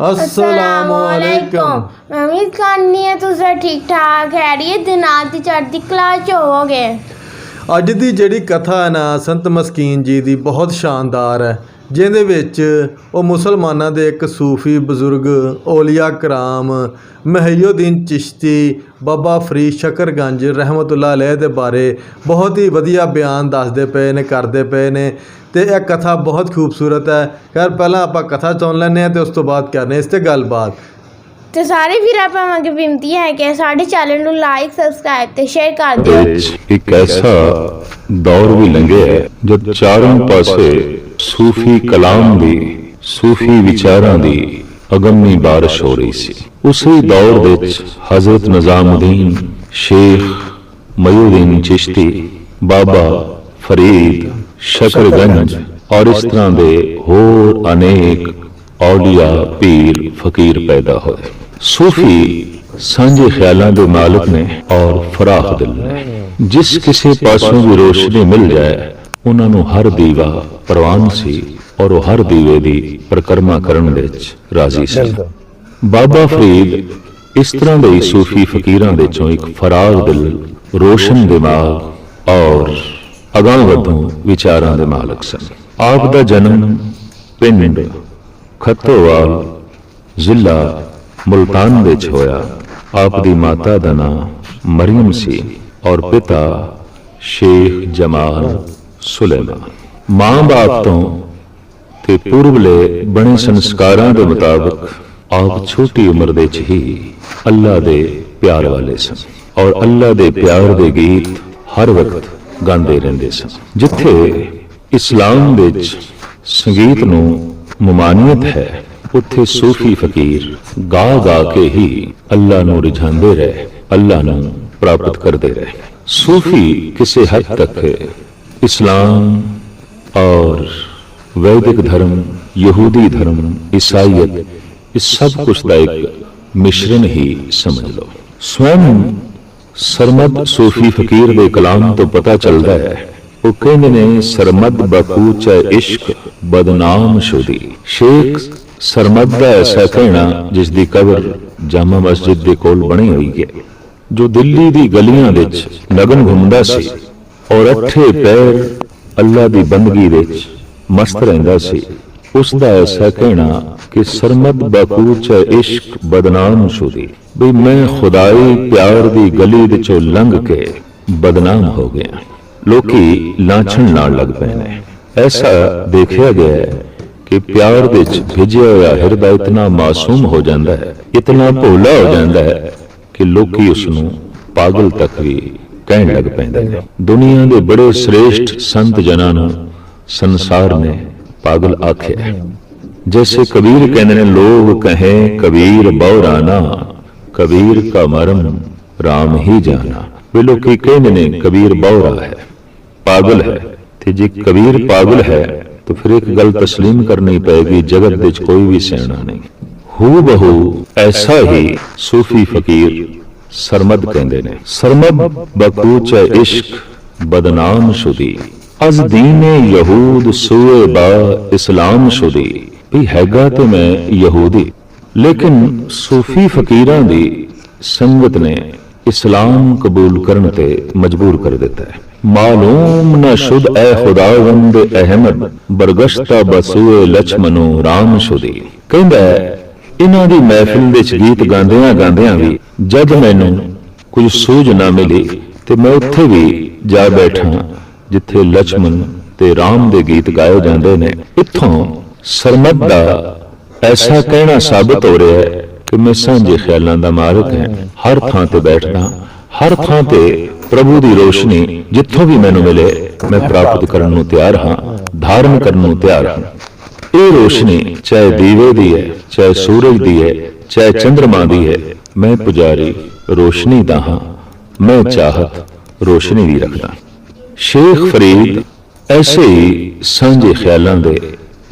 ਅਸਲਾਮੁਅਲੈਕਮ ਮੈਂ ਉਮੀਦ ਕਰਨੀ ਹੈ ਤੁਸੀਂ ਠੀਕ ਠਾਕ ਖੈਰੀਅਤ ਦੇ ਨਾਲ ਤੇ ਚੜ੍ਹਦੀ ਕਲਾ ਚ ਹੋਵੋਗੇ ਅੱਜ ਦੀ ਜਿਹੜੀ ਕਥਾ ਹੈ ਨਾ ਸੰਤ ਮਸਕੀਨ ਜੀ ਦੀ ਬਹੁਤ ਸ਼ਾਨਦਾਰ ਹੈ ਜਿਹਦੇ ਵਿੱਚ ਉਹ ਮੁਸਲਮਾਨਾਂ ਦੇ ਇੱਕ ਸੂਫੀ ਬਜ਼ੁਰਗ ਔਲੀਆ ਕਰਾਮ ਮਹੀਉਦੀਨ ਚਿਸ਼ਤੀ ਬਾਬਾ ਫਰੀਦ ਸ਼ਕਰਗੰਜ ਰਹਿਮਤੁਲਾ ਅਲੈਹ ਦੇ ਬਾਰੇ ਬਹੁਤ ਹੀ ਵਧੀਆ ਬਿਆਨ ਦੱਸਦੇ ਪਏ ਨੇ ਕਰਦੇ ਪਏ ਨੇ। ਤੇ ਇਹ ਕਥਾ ਬਹੁਤ ਖੂਬਸੂਰਤ ਹੈ। ਖੈਰ ਪਹਿਲਾਂ ਆਪਾਂ ਕਥਾ ਸੁਣ ਲੈਂਦੇ ਹਾਂ ਤੇ ਉਸ ਤੋਂ ਬਾਅਦ ਕਰਨੇ ਇਸ ਤੇ ਗੱਲਬਾਤ। ਤੇ ਸਾਰੇ ਵੀਰਾਂ ਭਾਵਾਂ ਦੀ ਬੇਨਤੀ ਹੈ ਕਿ ਸਾਡੇ ਚੈਨਲ ਨੂੰ ਲਾਈਕ ਸਬਸਕ੍ਰਾਈਬ ਤੇ ਸ਼ੇਅਰ ਕਰ ਦਿਓ। ਇੱਕ ਐਸਾ ਦੌਰ ਵੀ ਲੰਘਿਆ ਹੈ ਜਦ ਚਾਰੋਂ ਪਾਸੇ ਸੂਫੀ ਕਲਾਮ ਦੀ ਸੂਫੀ ਵਿਚਾਰਾਂ ਦੀ ਅਗੰਮੀ ਬਾਰਿਸ਼ ਹੋ ਰਹੀ ਸੀ। ਉਸੇ ਦੌਰ ਵਿੱਚ ਹਜ਼ਰਤ ਨਿਜ਼ਾਮੁਦੀਨ ਸ਼ੇਖ ਮਯੂਦੀਨ ਚਿਸ਼ਤੀ ਬਾਬਾ ਫਰੀਦ ਸ਼ਕਰਗੰਜ ਔਰ ਇਸ ਤਰ੍ਹਾਂ ਦੇ ਹੋਰ ਅਨੇਕ ਔਲੀਆ ਪੀਰ ਫਕੀਰ ਪੈਦਾ ਹੋਏ। ਸੂਫੀ ਸਾਂਝੇ ਖਿਆਲਾਂ ਦੇ ਮਾਲਕ ਨੇ ਔਰ ਫਰਾਖ ਦਿਲ ਨੇ। ਜਿਸ ਕਿਸੇ ਪਾਸੋਂ ਵੀ ਰੋਸ਼ਨੀ ਮਿਲ ਜਾਏ, ਉਹਨਾਂ ਨੂੰ ਹਰ ਦੀਵਾ ਪ੍ਰਵਾਨ ਸੀ ਔਰ ਉਹ ਹਰ ਦੀਵੇ ਦੀ ਪ੍ਰਕਰਮਾ ਕਰਨ ਵਿੱਚ ਰਾਜ਼ੀ ਸੀ। ਬਾਬਾ ਫਰੀਦ ਇਸ ਤਰ੍ਹਾਂ ਦੇ ਸੂਫੀ ਫਕੀਰਾਂ ਦੇ ਚੋਂ ਇੱਕ ਫਰਾਗ ਦਿਲ, ਰੋਸ਼ਨ ਦਿਮਾਗ ਔਰ ਅਗਾਂਹ ਵਧੂ ਵਿਚਾਰਾਂ ਦੇ ਮਾਲਕ ਸਨ। ਆਪ ਦਾ ਜਨਮ ਪਿੰਡ ਖੱਤੋਵਾਲ ਜ਼ਿਲ੍ਹਾ ਮੁਲਤਾਨ ਵਿੱਚ ਹੋਇਆ। ਆਪ ਦੀ ਮਾਤਾ ਦਾ ਨਾਮ ਮਰੀਮ ਸੀ ਔਰ ਪਿਤਾ ਸ਼ੇਖ ਜਮਾਲ ਸੁਲੇਮਾਨ। ਮਾਂ-ਬਾਪ ਤੋਂ ਤੇ ਪੂਰਬਲੇ ਬਣੇ ਸੰਸਕਾਰਾਂ ਦੇ ਮੁਤਾਬਕ ਆਪ ਛੋਟੀ ਉਮਰ ਦੇ ਚ ਹੀ ਅੱਲਾ ਦੇ ਪਿਆਰ ਵਾਲੇ ਸਨ। ਔਰ ਅੱਲਾ ਦੇ ਪਿਆਰ ਦੇ ਗੀਤ ਹਰ ਵਕਤ ਗਾਉਂਦੇ ਰਹਿੰਦੇ ਸਨ। ਜਿੱਥੇ ਇਸਲਾਮ ਵਿੱਚ ਸੰਗੀਤ ਨੂੰ ਮਮਾਨੀਅਤ ਹੈ, ਉੱਥੇ ਸੂਫੀ ਫਕੀਰ ਗਾ ਗਾ ਕੇ ਹੀ ਅੱਲਾ ਨੂੰ ਰਿਝਾਉਂਦੇ ਰਹੇ ਅੱਲਾ ਨੂੰ ਪ੍ਰਾਪਤ ਕਰਦੇ ਰਹੇ। ਸੂਫੀ ਕਿਸੇ ਹੱਦ ਤੱਕ ਇਸਲਾਮ ਔਰ ਵੈਦਿਕ ਧਰਮ, ਯਹੂਦੀ ਧਰਮ, ਈਸਾਈਅਤ ਇਸ ਸਭ ਕੁਝ ਦਾ ਇੱਕ ਮਿਸ਼ਰਣ ਹੀ ਸਮਝ ਲਓ। ਸਵੈਮ ਸਰਮਦ ਸੂਫੀ ਫਕੀਰ ਦੇ ਕਲਾਮ ਤੋਂ ਪਤਾ ਚੱਲਦਾ ਹੈ। ਉਹ ਕਹਿੰਦੇ ਨੇ ਸਰਮਦ ਬਕੂਚ ਇਸ਼ਕ ਬਦਨਾਮ ਸ਼ੁਦੀ ਸ਼ੇਖ ਸਰਮਦ ਦਾ ਐਸਾ ਕਹਿਣਾ ਜਿਸ ਦੀ ਕਬਰ ਜਾਮਾ ਮਸਜਿਦ ਦੇ ਕੋਲ ਬਣੀ ਹੋਈ ਹੈ, ਜੋ ਦਿੱਲੀ ਦੀ ਗਲੀਆਂ ਵਿੱਚ ਨਗਨ ਘੁੰਮਦਾ ਸੀ ਔਰ ਅੱਠੇ ਪੈਰ ਅੱਲਾ ਦੀ ਬੰਦਗੀ ਵਿੱਚ ਮਸਤ ਰਹਿੰਦਾ ਸੀ। ਉਸ ਦਾ ਐਸਾ ਕਹਿਣਾ ਕਿ ਸਰਮਦ ਬਕੂਚ ਇਸ਼ਕ ਬਦਨਾਮ ਸ਼ੁਦੀ ਵੀ ਮੈਂ ਖੁਦਾਈ ਪਿਆਰ ਦੀ ਗਲੀ ਵਿੱਚੋਂ ਲੰਘ ਕੇ ਬਦਨਾਮ ਹੋ ਗਿਆ। ਲੋਕੀ ਲਾਂਛਣ ਨਾਲ ਲੱਗ ਪਏ ਨੇ। ਐਸਾ ਦੇਖਿਆ ਗਿਆ ਹੈ ਕਿ ਪਿਆਰ ਵਿੱਚ ਭਿਜਿਆ ਹੋਇਆ ਹਿਰਦਾ ਇਤਨਾ ਮਾਸੂਮ ਹੋ ਜਾਂਦਾ ਹੈ, ਇਤਨਾ ਭੋਲਾ ਹੋ ਜਾਂਦਾ ਹੈ ਕਿ ਲੋਕੀ ਉਸ ਨੂੰ ਪਾਗਲ ਤੱਕ ਵੀ ਕਹਿਣ ਲੱਗ ਪੈਂਦੇ ਨੇ। ਦੁਨੀਆ ਦੇ ਬੜੇ ਸ੍ਰੇਸ਼ਟ ਸੰਤ ਜਨਾਂ ਨੂੰ ਸੰਸਾਰ ਨੇ ਪਾਗਲ ਆਖਿਆ ਜੈਸੇ ਕਬੀਰ ਕਹਿੰਦੇ ਨੇ ਲੋਗ ਕਹੇ ਕਬੀਰ ਬੌਰਾਨਾ। ਕਬੀਰ ਕਾ ਮਰਮ, ਰਾਮ ਹੀ ਜਾਣਾ। ਵੇ ਲੋਕੀ ਕਹਿੰਦੇ ਨੇ, ਕਬੀਰ ਬੌਰਾ ਹੈ, ਪਾਗਲ ਹੈ। ਤੇ ਜੇ ਕਬੀਰ ਪਾਗਲ ਹੈ, ਤਾਂ ਫਿਰ ਇੱਕ ਗੱਲ تسلیم ਕਰਨੀ ਪੈਗੀ ਜਗਤ ਵਿੱਚ ਕੋਈ ਵੀ ਸਹਿਣਾ ਨਹੀਂ। ਹੂ ਬਹੂ, ਐਸਾ ਹੀ ਸੂਫੀ ਫਕੀਰ ਸਰਮਦ ਕਹਿੰਦੇ ਨੇ। ਸਰਮਦ ਬਕੂਚ ਇਸ਼ਕ, ਬਦਨਾਮ ਸ਼ੁਦੀ। ਅਜ਼ ਦੀਨੇ ਯਹੂਦ ਸੂਏ ਬਾ, ਇਸਲਾਮ ਸ਼ੁਦੀ। ਵੀ ਹੈਗਾ ਤੇ ਮੈਂ ਯਹੂਦੀ। ਲੇਕਿਨ ਸੂਫੀ ਫਕੀਰਾਂ ਦੀ ਸੰਗਤ ਨੇ ਇਸਲਾਮ ਕਬੂਲ ਕਰਨ ਤੇ ਮਜਬੂਰ ਕਰ ਦਿੱਤਾ ਹੈ। ਮਾਲੂਮ ਨਾ ਸ਼ੁਦ ਐ ਖੁਦਾਵੰਦ ਅਹਿਮਦ, ਬਰਗਸ਼ਤਾ ਬਸੂਏ ਲਛਮਨੋ RAM ਸ਼ੁਦੀ। ਕਹਿੰਦਾ ਇਹਨਾਂ ਦੀ ਮਹਿਫਿਲ ਵਿੱਚ ਗੀਤ ਗਾਉਂਦਿਆਂ ਗਾਉਂਦਿਆਂ ਵੀ ਜਦ ਮੈਨੂੰ ਕੁਝ ਸੂਝ ਨਾ ਮਿਲੀ ਤੇ ਮੈਂ ਉੱਥੇ ਵੀ ਜਾ ਬੈਠਾ ਜਿੱਥੇ ਲਛਮਨ ਤੇ ਰਾਮ ਦੇ ਗੀਤ ਗਾਏ ਜਾਂਦੇ ਨੇ। ਇੱਥੋਂ ਸਰਮਦ ਦਾ ਐਸਾ ਕਹਿਣਾ ਸਾਬਤ ਹੋ ਰਿਹਾ ਹੈ ਕਿ ਮੈਂ ਸਾਂਝੇ ਖਿਆਲਾਂ ਦਾ ਮਾਲਕ ਹਾਂ। ਹਰ ਥਾਂ ਤੇ ਬੈਠਦਾ, ਹਰ ਥਾਂ ਤੇ ਪ੍ਰਭੂ ਦੀ ਰੋਸ਼ਨੀ ਜਿੱਥੋਂ ਵੀ ਮੈਨੂੰ ਮਿਲੇ, ਮੈਂ ਪ੍ਰਾਪਤ ਕਰਨ ਨੂੰ ਤਿਆਰ ਹਾਂ, ਧਾਰਨ ਕਰਨ ਨੂੰ ਤਿਆਰ ਹਾਂ। ਇਹ ਰੋਸ਼ਨੀ ਚਾਹੇ ਦੀਵੇ ਦੀ ਹੈ, ਚਾਹੇ ਸੂਰਜ ਦੀ ਹੈ, ਚਾਹੇ ਚੰ드ਰਮਾ ਦੀ ਹੈ, ਮੈਂ ਪੁਜਾਰੀ, ਰੋਸ਼ਨੀ ਦਾ ਹਾਂ। ਮੈਂ ਚਾਹਤ, ਰੋਸ਼ਨੀ ਦੀ ਰੱਖਦਾ। ਸ਼ੇਖ ਫਰੀਦ ਐਸੇ ਹੀ ਸਾਂਝੇ ਖਿਆਲਾਂ ਦੇ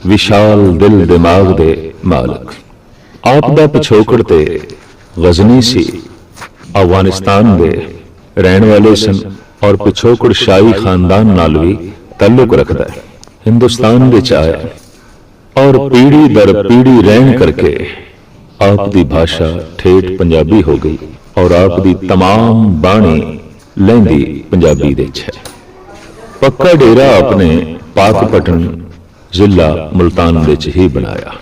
ਵਿਸ਼ਾਲ ਦਿਲ ਦਿਮਾਗ ਦੇ ਮਾਲਕ ਆਪ ਦਾ ਪਿਛੋਕੜ ਤੇ ਗਜ਼ਨੀ ਸੀ ਅਫਗਾਨਿਸਤਾਨ ਦੇ ਰਹਿਣ ਵਾਲੇ ਸਨ ਔਰ ਪਿਛੋਕੜ ਸ਼ਾਹੀ ਖਾਨਦਾਨ ਨਾਲ ਵੀ ਤਾਲੁਕ ਰੱਖਦਾ ਹੈ ਹਿੰਦੁਸਤਾਨ ਵਿੱਚ ਆਇਆ ਔਰ ਪੀੜੀ ਦਰ ਪੀੜੀ ਰਹਿਣ ਕਰਕੇ ਆਪ ਦੀ ਭਾਸ਼ਾ ਠੇਠ ਪੰਜਾਬੀ ਹੋ ਗਈ ਔਰ ਆਪ ਦੀ तमाम ਬਾਣੀ ਲਹਿੰਦੀ ਪੰਜਾਬੀ ਦੇ ਵਿੱਚ ਹੈ ਪੱਕਾ ਡੇਰਾ ਆਪਨੇ ਪਾਕਪਟਨ ਜ਼ਿਲ੍ਹਾ ਮੁਲਤਾਨ ਵਿੱਚ ਹੀ ਬਣਾਇਆ।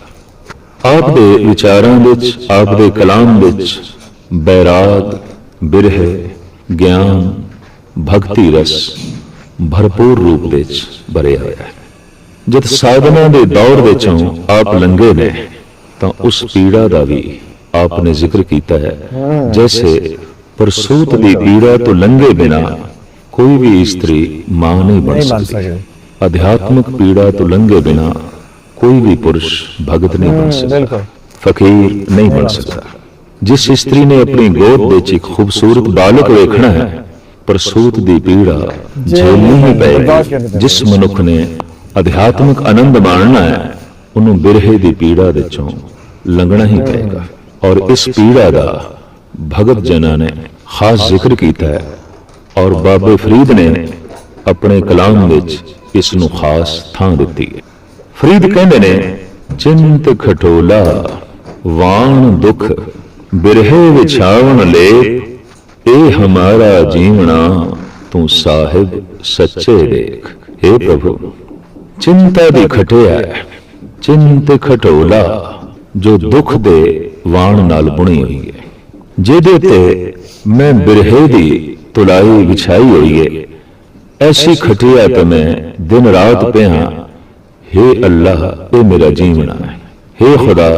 ਆਪ ਦੇ ਵਿਚਾਰਾਂ ਵਿੱਚ ਆਪ ਦੇ ਕਲਾਮ ਵਿੱਚ ਬੈਰਾਗ ਬਿਰਹ ਗਿਆਨ ਭਗਤੀ ਰਸ ਭਰਪੂਰ ਰੂਪ ਵਿੱਚ ਭਰਿਆ ਹੋਇਆ ਹੈ। ਜਦ ਸਾਧਨਾ ਦੇ ਦੌਰ ਵਿੱਚੋਂ ਆਪ ਲੰਘੇ ਨੇ ਤਾਂ ਉਸ ਪੀੜਾ ਦਾ ਵੀ ਆਪ ਨੇ ਜ਼ਿਕਰ ਕੀਤਾ ਹੈ। ਜੈਸੇ ਪ੍ਰਸੂਤ ਦੀ ਪੀੜਾ ਤੋਂ ਲੰਘੇ ਬਿਨਾ ਕੋਈ ਵੀ ਇਸਤਰੀ ਮਾਂ ਨਹੀਂ ਬਣ ਸਕਦੀ। ਅਧਿਆਤਮਿਕ ਪੀੜਾ ਤੋਂ ਲੰਘੇ ਬਿਨਾ ਕੋਈ ਵੀ ਪੁਰਸ਼ ਭਗਤ ਨਹੀਂ ਬਣ ਸਕਦਾ। ਫਕੀਰ ਨਹੀਂ ਬਣ ਸਕਦਾ। ਜਿਸ ਇਸਤਰੀ ਨੇ ਆਪਣੀ ਗੋਦ ਵਿੱਚ ਇੱਕ ਖੂਬਸੂਰਤ ਬਾਲਕ ਵੇਖਣਾ ਹੈ ਪ੍ਰਸੂਤ ਦੀ ਪੀੜਾ ਝੇਲਣੀ ਹੀ ਪਏਗੀ ਜਿਸ ਮਨੁੱਖ ਨੇ ਅਧਿਆਤਮਿਕ ਆਨੰਦ ਮਾਣਨਾ ਹੈ ਉਹਨੂੰ ਬਿਰਹੇ ਦੀ ਪੀੜਾ ਵਿੱਚੋਂ ਲੰਘਣਾ ਹੀ ਪਏਗਾ। ਔਰ ਇਸ ਪੀੜਾ ਦਾ ਭਗਤ ਜਨਾਂ ਨੇ ਖਾਸ ਜ਼ਿਕਰ ਕੀਤਾ ਹੈ। ਔਰ ਬਾਬੇ ਫਰੀਦ ਨੇ ਆਪਣੇ ਕਲਾਮ ਵਿੱਚ ਇਸ ਨੂੰ ਖਾਸ ਥਾਂ ਦਿੱਤੀ ਹੈ ਫਰੀਦ ਕਹਿੰਦੇ ਨੇ ਚਿੰਤ ਖਟੋਲਾ ਵਾਣ ਦੁਖ ਬਿਰਹੇ ਵਿਛਾਵਣ ਲੈ ਇਹ ਹਮਾਰਾ ਜੀਵਣਾ ਤੂੰ ਸਾਹਿਬ ਸੱਚੇ ਦੇਖ हे ਪ੍ਰਭੂ ਚਿੰਤਾ ਦੀ ਖਟਿਆ ਚਿੰਤ ਖਟੋਲਾ ਜੋ ਦੁੱਖ ਦੇ ਵਾਣ ਨਾਲ ਬੁਣੀ ਹੋਈ ਹੈ ਜਿਹਦੇ ਤੇ ਮੈਂ ਬਿਰਹੇ ਦੀ ਤੁਲਾਈ ਵਿਛਾਈ ਹੋਈ ਹੈ ਐਸੀ ਖਟਿਆ ਤੇ ਮੈਂ ਦਿਨ ਰਾਤ ਪਿਆ हे ਅੱਲਾਹ ਇਹ ਮੇਰਾ ਜੀਵਣਾ ਹੈ हे ਖੁਦਾ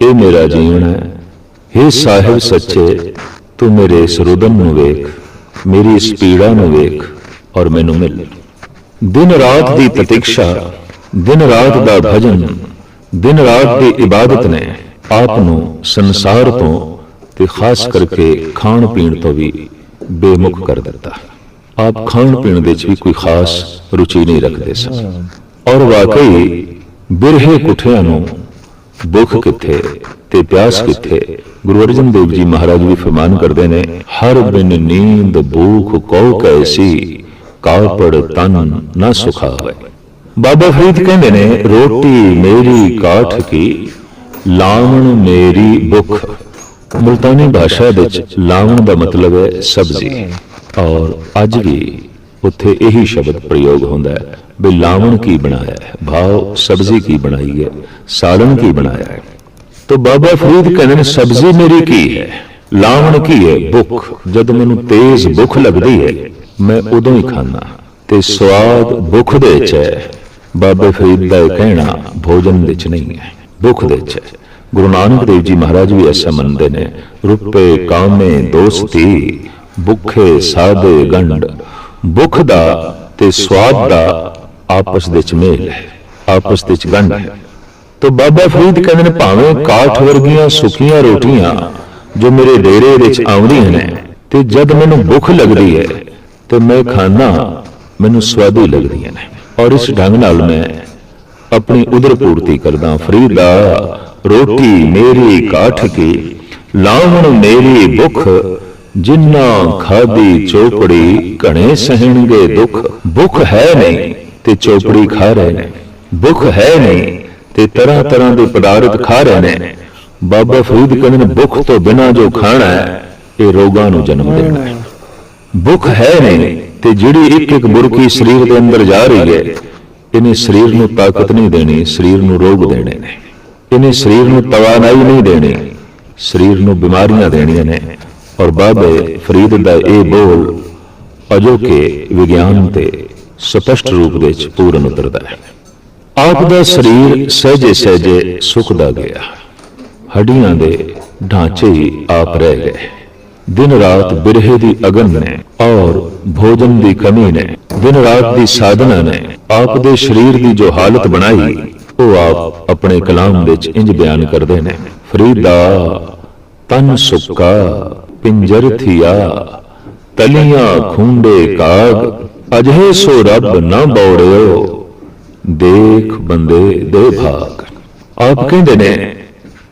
ਇਹ ਮੇਰਾ ਜੀਵਣਾ ਹੈ हे ਸਾਹਿਬ ਸੱਚੇ ਤੂੰ ਮੇਰੇ ਇਸ ਰੁਦਨ ਨੂੰ ਵੇਖ ਮੇਰੀ ਇਸ ਪੀੜਾ ਨੂੰ ਵੇਖ ਔਰ ਮੈਨੂੰ ਮਿਲ ਦਿਨ ਰਾਤ ਦੀ ਪ੍ਰਤੀਕਸ਼ਾ ਦਿਨ ਰਾਤ ਦਾ ਭਜਨ ਦਿਨ ਰਾਤ ਦੀ ਇਬਾਦਤ ਨੇ ਆਪ ਨੂੰ ਸੰਸਾਰ ਤੋਂ ਤੇ ਖਾਸ ਕਰਕੇ ਖਾਣ ਪੀਣ ਤੋਂ ਵੀ ਬੇਮੁਖ ਕਰ ਦਿੱਤਾ ਆਪ ਖਾਣ ਪੀਣ ਦੇ ਵਿੱਚ ਵੀ ਕੋਈ ਖਾਸ ਰੁਚੀ ਨਹੀਂ ਰੱਖਦੇ ਸਨ। ਔਰ ਵਾਕਈ ਬਿਰਹੇ ਕੁਠਿਆਂ ਨੂੰ ਭੁੱਖ ਕਿੱਥੇ ਤੇ ਪਿਆਸ ਕਿੱਥੇ, ਗੁਰੂ ਅਰਜਨ ਦੇਵ ਜੀ ਮਹਾਰਾਜ ਵੀ ਫਰਮਾਨ ਕਰਦੇ ਨੇ, ਹਰ ਬਿਨ ਨੀਂਦ ਭੂਖ ਕਉ ਕੈਸੀ, ਕਾਪੜ ਤਨ ਨਾ ਸੁਖਾਵੇ। ਬਾਬਾ ਫਰੀਦ ਕਹਿੰਦੇ ਨੇ, ਰੋਟੀ ਮੇਰੀ ਕਾਠ ਕੀ, ਲਾਵਣ ਮੇਰੀ ਭੁੱਖ। ਮੁਲਤਾਨੀ ਭਾਸ਼ਾ ਵਿੱਚ ਲਾਵਣ ਦਾ ਮਤਲਬ ਹੈ ਸਬਜ਼ੀ। ਔਰ ਅੱਜ ਵੀ ਉੱਥੇ ਇਹੀ ਸ਼ਬਦ ਪ੍ਰਯੋਗ ਹੁੰਦਾ ਹੈ ਵੀ ਲਾਵਣ ਕੀ ਬਣਾਇਆ ਹੈ, ਭਾਵ ਸਬਜ਼ੀ ਕੀ ਬਣਾਈ ਹੈ ਸਾਲਨ ਕੀ ਬਣਾਇਆ ਹੈ। ਤੋ ਬਾਬਾ ਫਰੀਦ ਕਹਿੰਦੇ ਨੇ, ਸਬਜ਼ੀ ਮੇਰੀ ਕੀ ਹੈ? ਲਾਵਣ ਕੀ ਹੈ? ਭੁੱਖ। ਜਦ ਮੈਨੂੰ ਤੇਜ਼ ਭੁੱਖ ਲੱਗਦੀ ਹੈ, ਮੈਂ ਉਦੋਂ ਹੀ ਖਾਣਾ ਤੇ ਸਵਾਦ ਭੁੱਖ ਦੇ ਵਿੱਚ ਹੈ। ਬਾਬਾ ਫਰੀਦ ਦਾ ਇਹ ਕਹਿਣਾ ਭੋਜਨ ਵਿੱਚ ਨਹੀਂ ਹੈ, ਭੁੱਖ ਦੇ ਵਿੱਚ ਹੈ। ਗੁਰੂ ਨਾਨਕ ਦੇਵ ਜੀ ਮਹਾਰਾਜ ਵੀ ਐਸਾ ਮੰਨਦੇ ਨੇ ਰੁਪਏ ਕਾਮੇ ਦੋਸਤੀ ਭੁੱਖੇ ਸਾਦੇ ਗੰਡ ਭੁੱਖ ਦਾ ਤੇ ਸਵਾਦ ਦਾ ਆਪਸ ਵਿੱਚ ਮੇਲ ਹੈ, ਆਪਸ ਵਿੱਚ ਗੰਢ ਹੈ। ਤੋ ਬਾਬਾ ਫਰੀਦ ਕਹਿੰਦੇ ਨੇ, ਭਾਵੇਂ ਕਾਠ ਵਰਗੀਆਂ ਸੁੱਕੀਆਂ ਰੋਟੀਆਂ ਜੋ ਮੇਰੇ ਡੇਰੇ ਵਿੱਚ ਆਉਂਦੀਆਂ ਨੇ, ਤੇ ਜਦ ਮੈਨੂੰ ਭੁੱਖ ਲੱਗਦੀ ਹੈ, ਤੇ ਮੈਂ ਖਾਣਾ ਮੈਨੂੰ ਸਵਾਦੀ ਲੱਗਦੀਆਂ ਨੇ। ਔਰ ਇਸ ਢੰਗ ਨਾਲ ਮੈਂ ਆਪਣੀ ਉਦਰ ਪੂਰਤੀ ਕਰਦਾ, ਫਰੀਦਾ ਰੋਟੀ ਮੇਰੀ ਕਾਠ ਕੀ ਲਾਵਣ ਮੇਰੀ ਭੁੱਖ ਜਿੰਨਾ ਖਾਦੀ ਚੋਪੜੀ ਘਣੇ ਸਹਿਣਗੇ ਦੁੱਖ ਭੁੱਖ ਹੈ ਨਹੀਂ ਤੇ ਚੋਪੜੀ ਖਾ ਰਹੇ ਨੇ। ਭੁੱਖ ਹੈ ਨਹੀਂ ਤੇ ਤਰ੍ਹਾਂ ਤਰ੍ਹਾਂ ਦੇ ਪਦਾਰਥ ਖਾ ਰਹੇ ਨੇ। ਬਾਬਾ ਫਰੀਦ ਕਹਿੰਦੇ ਨੇ ਭੁੱਖ ਤੋਂ ਬਿਨਾ ਜੋ ਖਾਣਾ ਹੈ ਇਹ ਰੋਗਾਂ ਨੂੰ ਜਨਮ ਦੇਣਾ ਹੈ। ਭੁੱਖ ਹੈ ਨਹੀਂ ਤੇ ਜਿਹੜੀ ਇੱਕ ਇੱਕ ਬੁਰਕੀ ਸਰੀਰ ਦੇ ਅੰਦਰ ਜਾ ਰਹੀ ਹੈ ਇਹਨੇ ਸਰੀਰ ਨੂੰ ਤਾਕਤ ਨਹੀਂ ਦੇਣੀ ਸਰੀਰ ਨੂੰ ਰੋਗ ਦੇਣੇ ਨੇ। ਇਹਨੇ ਸਰੀਰ ਨੂੰ ਤਵਾਨਾਈ ਨਹੀਂ ਦੇਣੀ ਸਰੀਰ ਨੂੰ ਬਿਮਾਰੀਆਂ ਦੇਣੀਆਂ ਨੇ। ਔਰ ਬਾਬੇ ਫਰੀਦ ਦਾ ਇਹ ਬੋਲ ਅਜੋਕੇ ਵਿਗਿਆਨ ਤੇ ਸਪਸ਼ਟ ਰੂਪ ਵਿੱਚ ਪੂਰਨ ਉਤਰਦਾ ਹੈ। ਆਪ ਦਾ ਸਰੀਰ ਸਹਿਜੇ ਸਹਿਜੇ ਸੁੱਕਦਾ ਗਿਆ। ਹੱਡੀਆਂ ਦੇ ਢਾਂਚੇ ਹੀ ਆਪ ਰਹਿ ਗਏ। ਦਿਨ ਰਾਤ ਬਿਰਹੇ ਦੀ ਅਗਨ ਨੇ ਔਰ ਭੋਜਨ ਦੀ ਕਮੀ ਨੇ, ਦਿਨ ਰਾਤ ਦੀ ਸਾਧਨਾ ਨੇ ਆਪ ਦੇ ਸਰੀਰ ਦੀ ਜੋ ਹਾਲਤ ਬਣਾਈ, ਉਹ ਆਪ ਆਪਣੇ ਕਲਾਮ ਵਿੱਚ ਇੰਜ ਬਿਆਨ ਕਰਦੇ ਨੇ, ਫਰੀਦਾ ਤਨ ਸੁੱਕਾ ਪਿੰਜਰ ਥਿਆ, ਤਲੀਆਂ ਖੁੰਡੇ ਕਾਗ ਅਜੇ ਸੋ ਰੱਬ ਨਾ ਬੌੜਿਓ। ਦੇਖ ਬੰਦੇ, ਦੇ ਭਾਗ। ਆਪ ਕਹਿੰਦੇ ਨੇ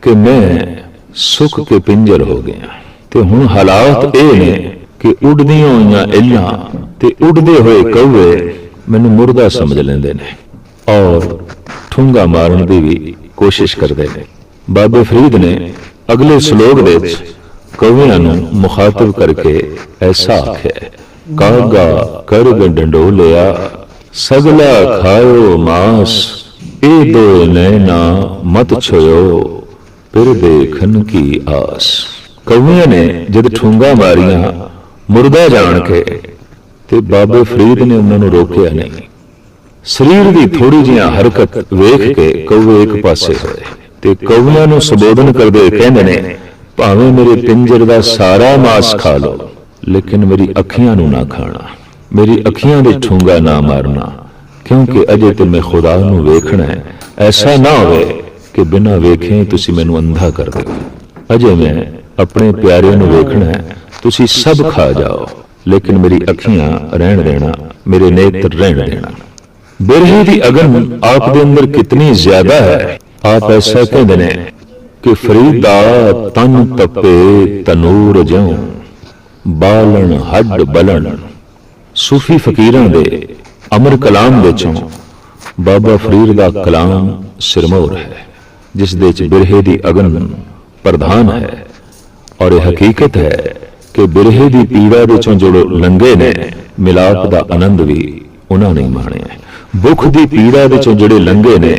ਕਿ ਮੈਂ ਸੁੱਕ ਕੇ ਪਿੰਜਰ ਹੋ ਗਿਆ। ਤੇ ਹੁਣ ਹਾਲਾਤ ਇਹ ਨੇ ਕਿ ਉੱਡਦੀਆਂ ਹੋਈਆਂ ਇੱਲਾਂ ਤੇ ਉੱਡਦੇ ਹੋਏ ਕਊਏ ਮੈਨੂੰ ਮੁਰਦਾ ਸਮਝ ਲੈਂਦੇ ਨੇ ਔਰ ਠੁੰਗਾ ਮਾਰਨ ਦੀ ਵੀ ਕੋਸ਼ਿਸ਼ ਕਰਦੇ ਨੇ। ਬਾਬੇ ਫਰੀਦ ਨੇ ਅਗਲੇ ਸ਼ਲੋਕ ਦੇ ਵਿੱਚ ਕਵੀਆਂ ਨੂੰ ਮੁਖਾਤਬ ਕਰਕੇ ਐਸਾ ਆਖਿਆ ਕਾਗਾ ਕਰਗ ਡੰਡੋਲਿਆ ਸਗਲਾ ਖਾਇਓ ਮਾਸ ਇਹ ਦੋ ਨੈਣਾ ਮਤ ਛੋਇਓ, ਫਿਰ ਦੇਖਣ ਕੀ ਆਸ। ਕਵੀਆਂ ਨੇ ਜਦ ਠੁੰਗਾ ਮਾਰੀਆਂ, ਮੁਰਦਾ ਜਾਣ ਕੇ, ਤੇ ਬਾਬੇ ਫਰੀਦ ਨੇ ਉਹਨਾਂ ਨੂੰ ਰੋਕਿਆ ਨਹੀਂ। ਸਰੀਰ ਦੀ ਥੋੜੀ ਜਿਹੀ ਹਰਕਤ ਵੇਖ ਕੇ ਕੌਵੇ ਇੱਕ ਪਾਸੇ ਹੋਏ, ਤੇ ਕਵੀਆਂ ਨੂੰ ਸੰਬੋਧਨ ਕਰਦੇ ਕਹਿੰਦੇ ਨੇ ਭਾਵੇਂ ਮੇਰੇ ਪਿੰਜਰ ਦਾ ਸਾਰਾ ਮਾਸ ਖਾ ਲਓ, ਲੇਕਿਨ ਮੇਰੀ ਅੱਖੀਆਂ ਨੂੰ ਨਾ ਖਾਣਾ, ਮੇਰੀ ਅੱਖੀਆਂ ਦੇ ਠੁੰਗਾ ਨਾ ਮਾਰਨਾ, ਕਿਉਂਕਿ ਅਜੇ ਤੇ ਮੈਂ ਖੁਦਾ ਨੂੰ ਵੇਖਣਾ ਹੈ। ਐਸਾ ਨਾ ਹੋਵੇ ਕਿ ਬਿਨਾਂ ਵੇਖੇ ਤੁਸੀਂ ਮੈਨੂੰ ਅੰਧਾ ਕਰ ਦਿਓ ਅਜੇ ਮੈਂ ਆਪਣੇ ਪਿਆਰਿਆਂ ਨੂੰ ਵੇਖਣਾ ਹੈ, ਤੁਸੀਂ ਸਭ ਖਾ ਜਾਓ, ਲੇਕਿਨ ਮੇਰੀ ਅੱਖੀਆਂ ਰਹਿਣ ਦੇਣਾ, ਮੇਰੇ ਨੇਤਰ ਰਹਿਣ ਦੇਣਾ। ਬਿਰਹੀ ਦੀ ਅਗਨ ਆਪ ਦੇ ਅੰਦਰ ਕਿਤਨੀ ਜ਼ਿਆਦਾ ਹੈ, ਆਪ ਐਸਾ ਕਹਿੰਦੇ ਨੇ ਕਿ ਫਰੀਦ ਦਾ ਤਨ ਤਪੇ ਤਨੂਰ ਜਿਉ, ਬਾਲਣ ਹੱਡ ਬਲਣ ਸੂਫੀ ਫਕੀਰਾਂ ਦੇ ਅਮਰ ਕਲਾਮ ਵਿੱਚੋਂ ਬਾਬਾ ਫਰੀਦ ਦਾ ਕਲਾਮ ਸਿਰਮੌਰ ਹੈ, ਜਿਸ ਦੇ ਵਿੱਚ ਬਿਰਹੇ ਦੀ ਅਗਨ ਪ੍ਰਧਾਨ ਹੈ ਔਰ ਇਹ ਹਕੀਕਤ ਹੈ ਕਿ ਬਿਰਹੇ ਦੀ ਪੀੜਾ ਵਿੱਚੋਂ ਜੋ ਲੰਗੇ ਨੇ, ਮਿਲਾਪ ਦਾ ਆਨੰਦ ਵੀ ਉਹਨਾਂ ਨੇ ਮਾਣਿਆ ਹੈ। ਭੁੱਖ ਦੀ ਪੀੜਾ ਵਿੱਚੋਂ ਜਿਹੜੇ ਲੰਗੇ ਨੇ,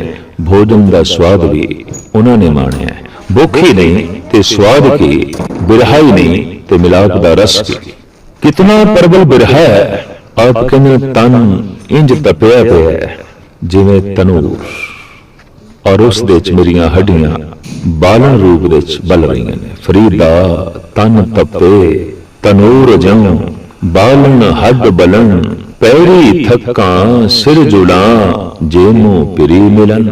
ਭੋਜਨ ਦਾ ਸਵਾਦ ਵੀ ਉਹਨਾਂ ਨੇ ਮਾਣਿਆ ਹੈ। ਭੁੱਖ ਨਹੀਂ ਤੇ ਸਵਾਦ ਕੀ ਬਿਰਹਾ ਹੀ ਨਹੀਂ ਤੇ ਮਿਲਾਪ ਦਾ ਰਸ ਕੀ ਕਿਤਨਾ ਪਰਬਲ ਬਿਰਹਾ ਹੈ ਆਪ ਕਹਿੰਦੇ ਤਨ ਇੰਜ ਤਪਿਆ ਪਿਆ ਜਿਵੇਂ ਤਨੂਰ ਔਰ ਉਸ ਦੇ ਵਿੱਚ ਮੇਰੀਆਂ ਹੱਡੀਆਂ ਬਾਲਣ ਰੂਪ ਦੇ ਵਿੱਚ ਬਲ ਰਹੀਆਂ ਨੇ ਫਰੀਦਾ ਤਨ ਤਪੇ ਤਨੂਰ ਜਉ ਬਾਲਣ ਹੱਡ ਬਲਣ ਪੈਰੀ ਥੱਕਾਂ ਸਿਰ ਜੁੜਾਂ ਜੇਨੂ ਪਿਰੀ ਮਿਲਨ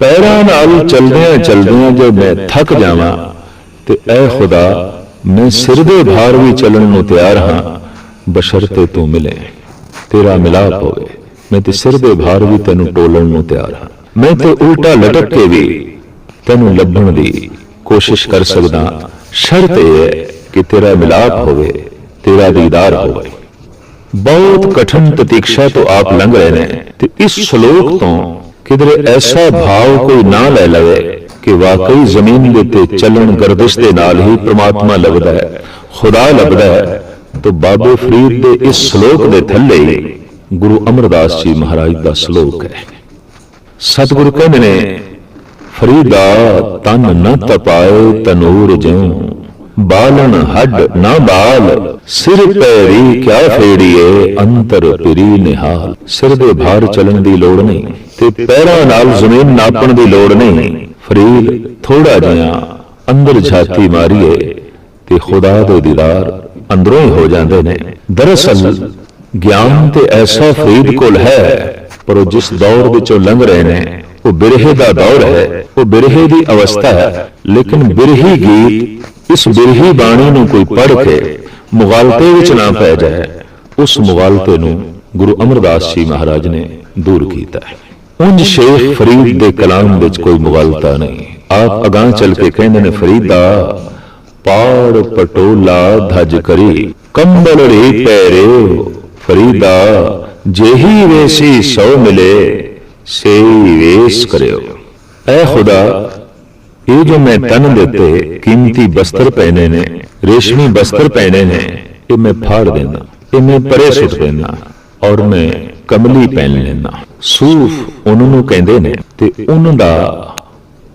ਪੈਰਾਂ ਨਾਲ ਚਲਦਿਆਂ ਚਲਦਿਆਂ ਜੇ ਮੈਂ ਥੱਕ ਜਾਵਾਂ, ਤੇ ਐ ਖੁਦਾ, ਮੈਂ ਸਿਰ ਦੇ ਭਾਰ ਵੀ ਚੱਲਣ ਨੂੰ ਤਿਆਰ ਹਾਂ, ਬਸ਼ਰਤੇ ਤੂੰ ਮਿਲੇ, ਤੇਰਾ ਮਿਲਾਪ ਹੋਵੇ, ਮੈਂ ਤੇ ਸਿਰ ਦੇ ਭਾਰ ਵੀ ਤੈਨੂੰ ਟੋਲਣ ਨੂੰ ਤਿਆਰ ਹਾਂ। ਮੈਂ ਤੇ ਉਲਟਾ ਲਟਕ ਕੇ ਵੀ ਤੈਨੂੰ ਲੱਭਣ ਦੀ ਕੋਸ਼ਿਸ਼ ਕਰ ਸਕਦਾ ਸ਼ਰਤ ਇਹ ਹੈ ਕਿ ਤੇਰਾ ਮਿਲਾਪ ਹੋਵੇ, ਤੇਰਾ ਦੀਦਾਰ ਹੋਵੇ। ਬਹੁਤ ਕਠਿਨ ਪ੍ਰਤੀਕਸ਼ਾ ਤੋਂ ਆਪ ਲੰਘ ਰਹੇ ਨੇ, ਤੇ ਇਸ ਸ਼ਲੋਕ ਤੋਂ ਕਿਧਰੇ ਐਸਾ ਭਾਵ ਕੋਈ ਨਾ ਲੈ ਲਵੇ ਕਿ ਵਾਕਈ ਜ਼ਮੀਨ ਦੇ ਉੱਤੇ ਚੱਲਣ ਗਰਦਿਸ਼ ਦੇ ਨਾਲ ਹੀ ਪ੍ਰਮਾਤਮਾ ਲੱਭਦਾ ਹੈ, ਖੁਦਾ ਲੱਭਦਾ ਹੈ, ਤਾਂ ਬਾਬੇ ਫਰੀਦ ਦੇ ਇਸ ਸ਼ਲੋਕ ਦੇ ਥੱਲੇ ਹੀ ਗੁਰੂ ਅਮਰਦਾਸ ਜੀ ਮਹਾਰਾਜ ਦਾ ਸ਼ਲੋਕ ਹੈ। ਸਤਿਗੁਰੂ ਕਹਿੰਦੇ ਨੇ, ਫਰੀਦਾ ਤਨ ਨਾ ਤਪਾਏ ਤਨੂਰ ਜਿਉ, ਬਾਲਣ ਹੱਡ ਨਾ ਬਾਲ, ਸਿਰ ਪੈਰੀ ਕਿਆ ਫੇੜੀਏ ਅੰਤਰ ਪਿਰੀ ਨਿਹਾਲ, ਸਿਰ ਦੇ ਭਾਰ ਚੱਲਣ ਦੀ ਲੋੜ ਨਹੀਂ। ਤੇ ਪੈਰਾਂ ਨਾਲ ਜ਼ਮੀਨ ਨਾਪਣ ਦੀ ਲੋੜ ਨਹੀਂ। ਫਰੀਦ ਥੋੜਾ ਜਿਹਾ ਅੰਦਰ ਝਾਤੀ ਮਾਰੀਏ ਤੇ ਖੁਦਾ ਦੇ ਦੀਦਾਰ ਅੰਦਰੋਂ ਹੀ ਹੋ ਜਾਂਦੇ ਨੇ। ਦਰਅਸਲ, ਗਿਆਨ ਤੇ ਐਸਾ ਫਰੀਦ ਕੋਲ ਹੈ, ਪਰ ਉਹ ਜਿਸ ਦੌਰ ਵਿੱਚੋਂ ਲੰਘ ਰਹੇ ਨੇ, ਉਹ ਬਿਰਹੇ ਦਾ ਦੌਰ ਹੈ, ਉਹ ਬਿਰਹੇ ਦੀ ਅਵਸਥਾ ਹੈ। ਲੇਕਿਨ ਬਿਰਹੀ ਗੀਤ ਇਸ ਬਿਰਹੀ ਬਾਣੀ ਨੂੰ ਕੋਈ ਪੜ੍ਹ ਕੇ ਮੁਗਾਲਤੇ ਵਿੱਚ ਨਾ ਪੈ ਜਾਏ, ਉਸ ਮੁਗਾਲਤੇ ਨੂੰ ਗੁਰੂ ਅਮਰਦਾਸ ਜੀ ਮਹਾਰਾਜ ਨੇ ਦੂਰ ਕੀਤਾ ਹੈ। ਉਂਝ ਸ਼ੇਖ ਫਰੀਦ ਦੇ ਕਲਾਮ ਵਿੱਚ ਕੋਈ ਮੁਗਾਲਤਾ ਨਹੀਂ। ਆਪ ਅਗਾਹ ਚੱਲ ਕੇ ਕਹਿੰਦੇ ਨੇ ਫਰੀਦਾ ਪਾੜ ਪਟੋਲਾ ਧਜ ਕਰੀ ਕੰਬਲ ਰੇ ਪੈਰਿਓ ਫਰੀਦਾ ਜਿਹੀ ਵੇਸੀ ਸੋ ਮਿਲੇ ਸੇਈ ਵੇਸ ਕਰਿਓ। ਐ ਖੁਦਾ ਇਹ ਜੋ ਮੈਂ ਤਨ ਦਿੱਤੇ ਕੀਮਤੀ ਬਸਤਰ ਪਹਿਨੇ ਨੇ ਰੇਸ਼ਮੀ ਬਸਤਰ ਪਹਿਨੇ ਨੇ ਇਹ ਮੈਂ ਫਾੜ ਦੇਣਾ ਇਹ ਮੈਂ ਪਰੇ ਸੁੱਟ ਦੇਣਾ। ਔਰ ਮੈਂ ਕਮਲੀ ਪਹਿਨ ਲੈਣਾ ਸੂਫ ਉਹਨਾਂ ਨੂੰ ਕਹਿੰਦੇ ਨੇ ਤੇ ਉਹਨਾਂ ਦਾ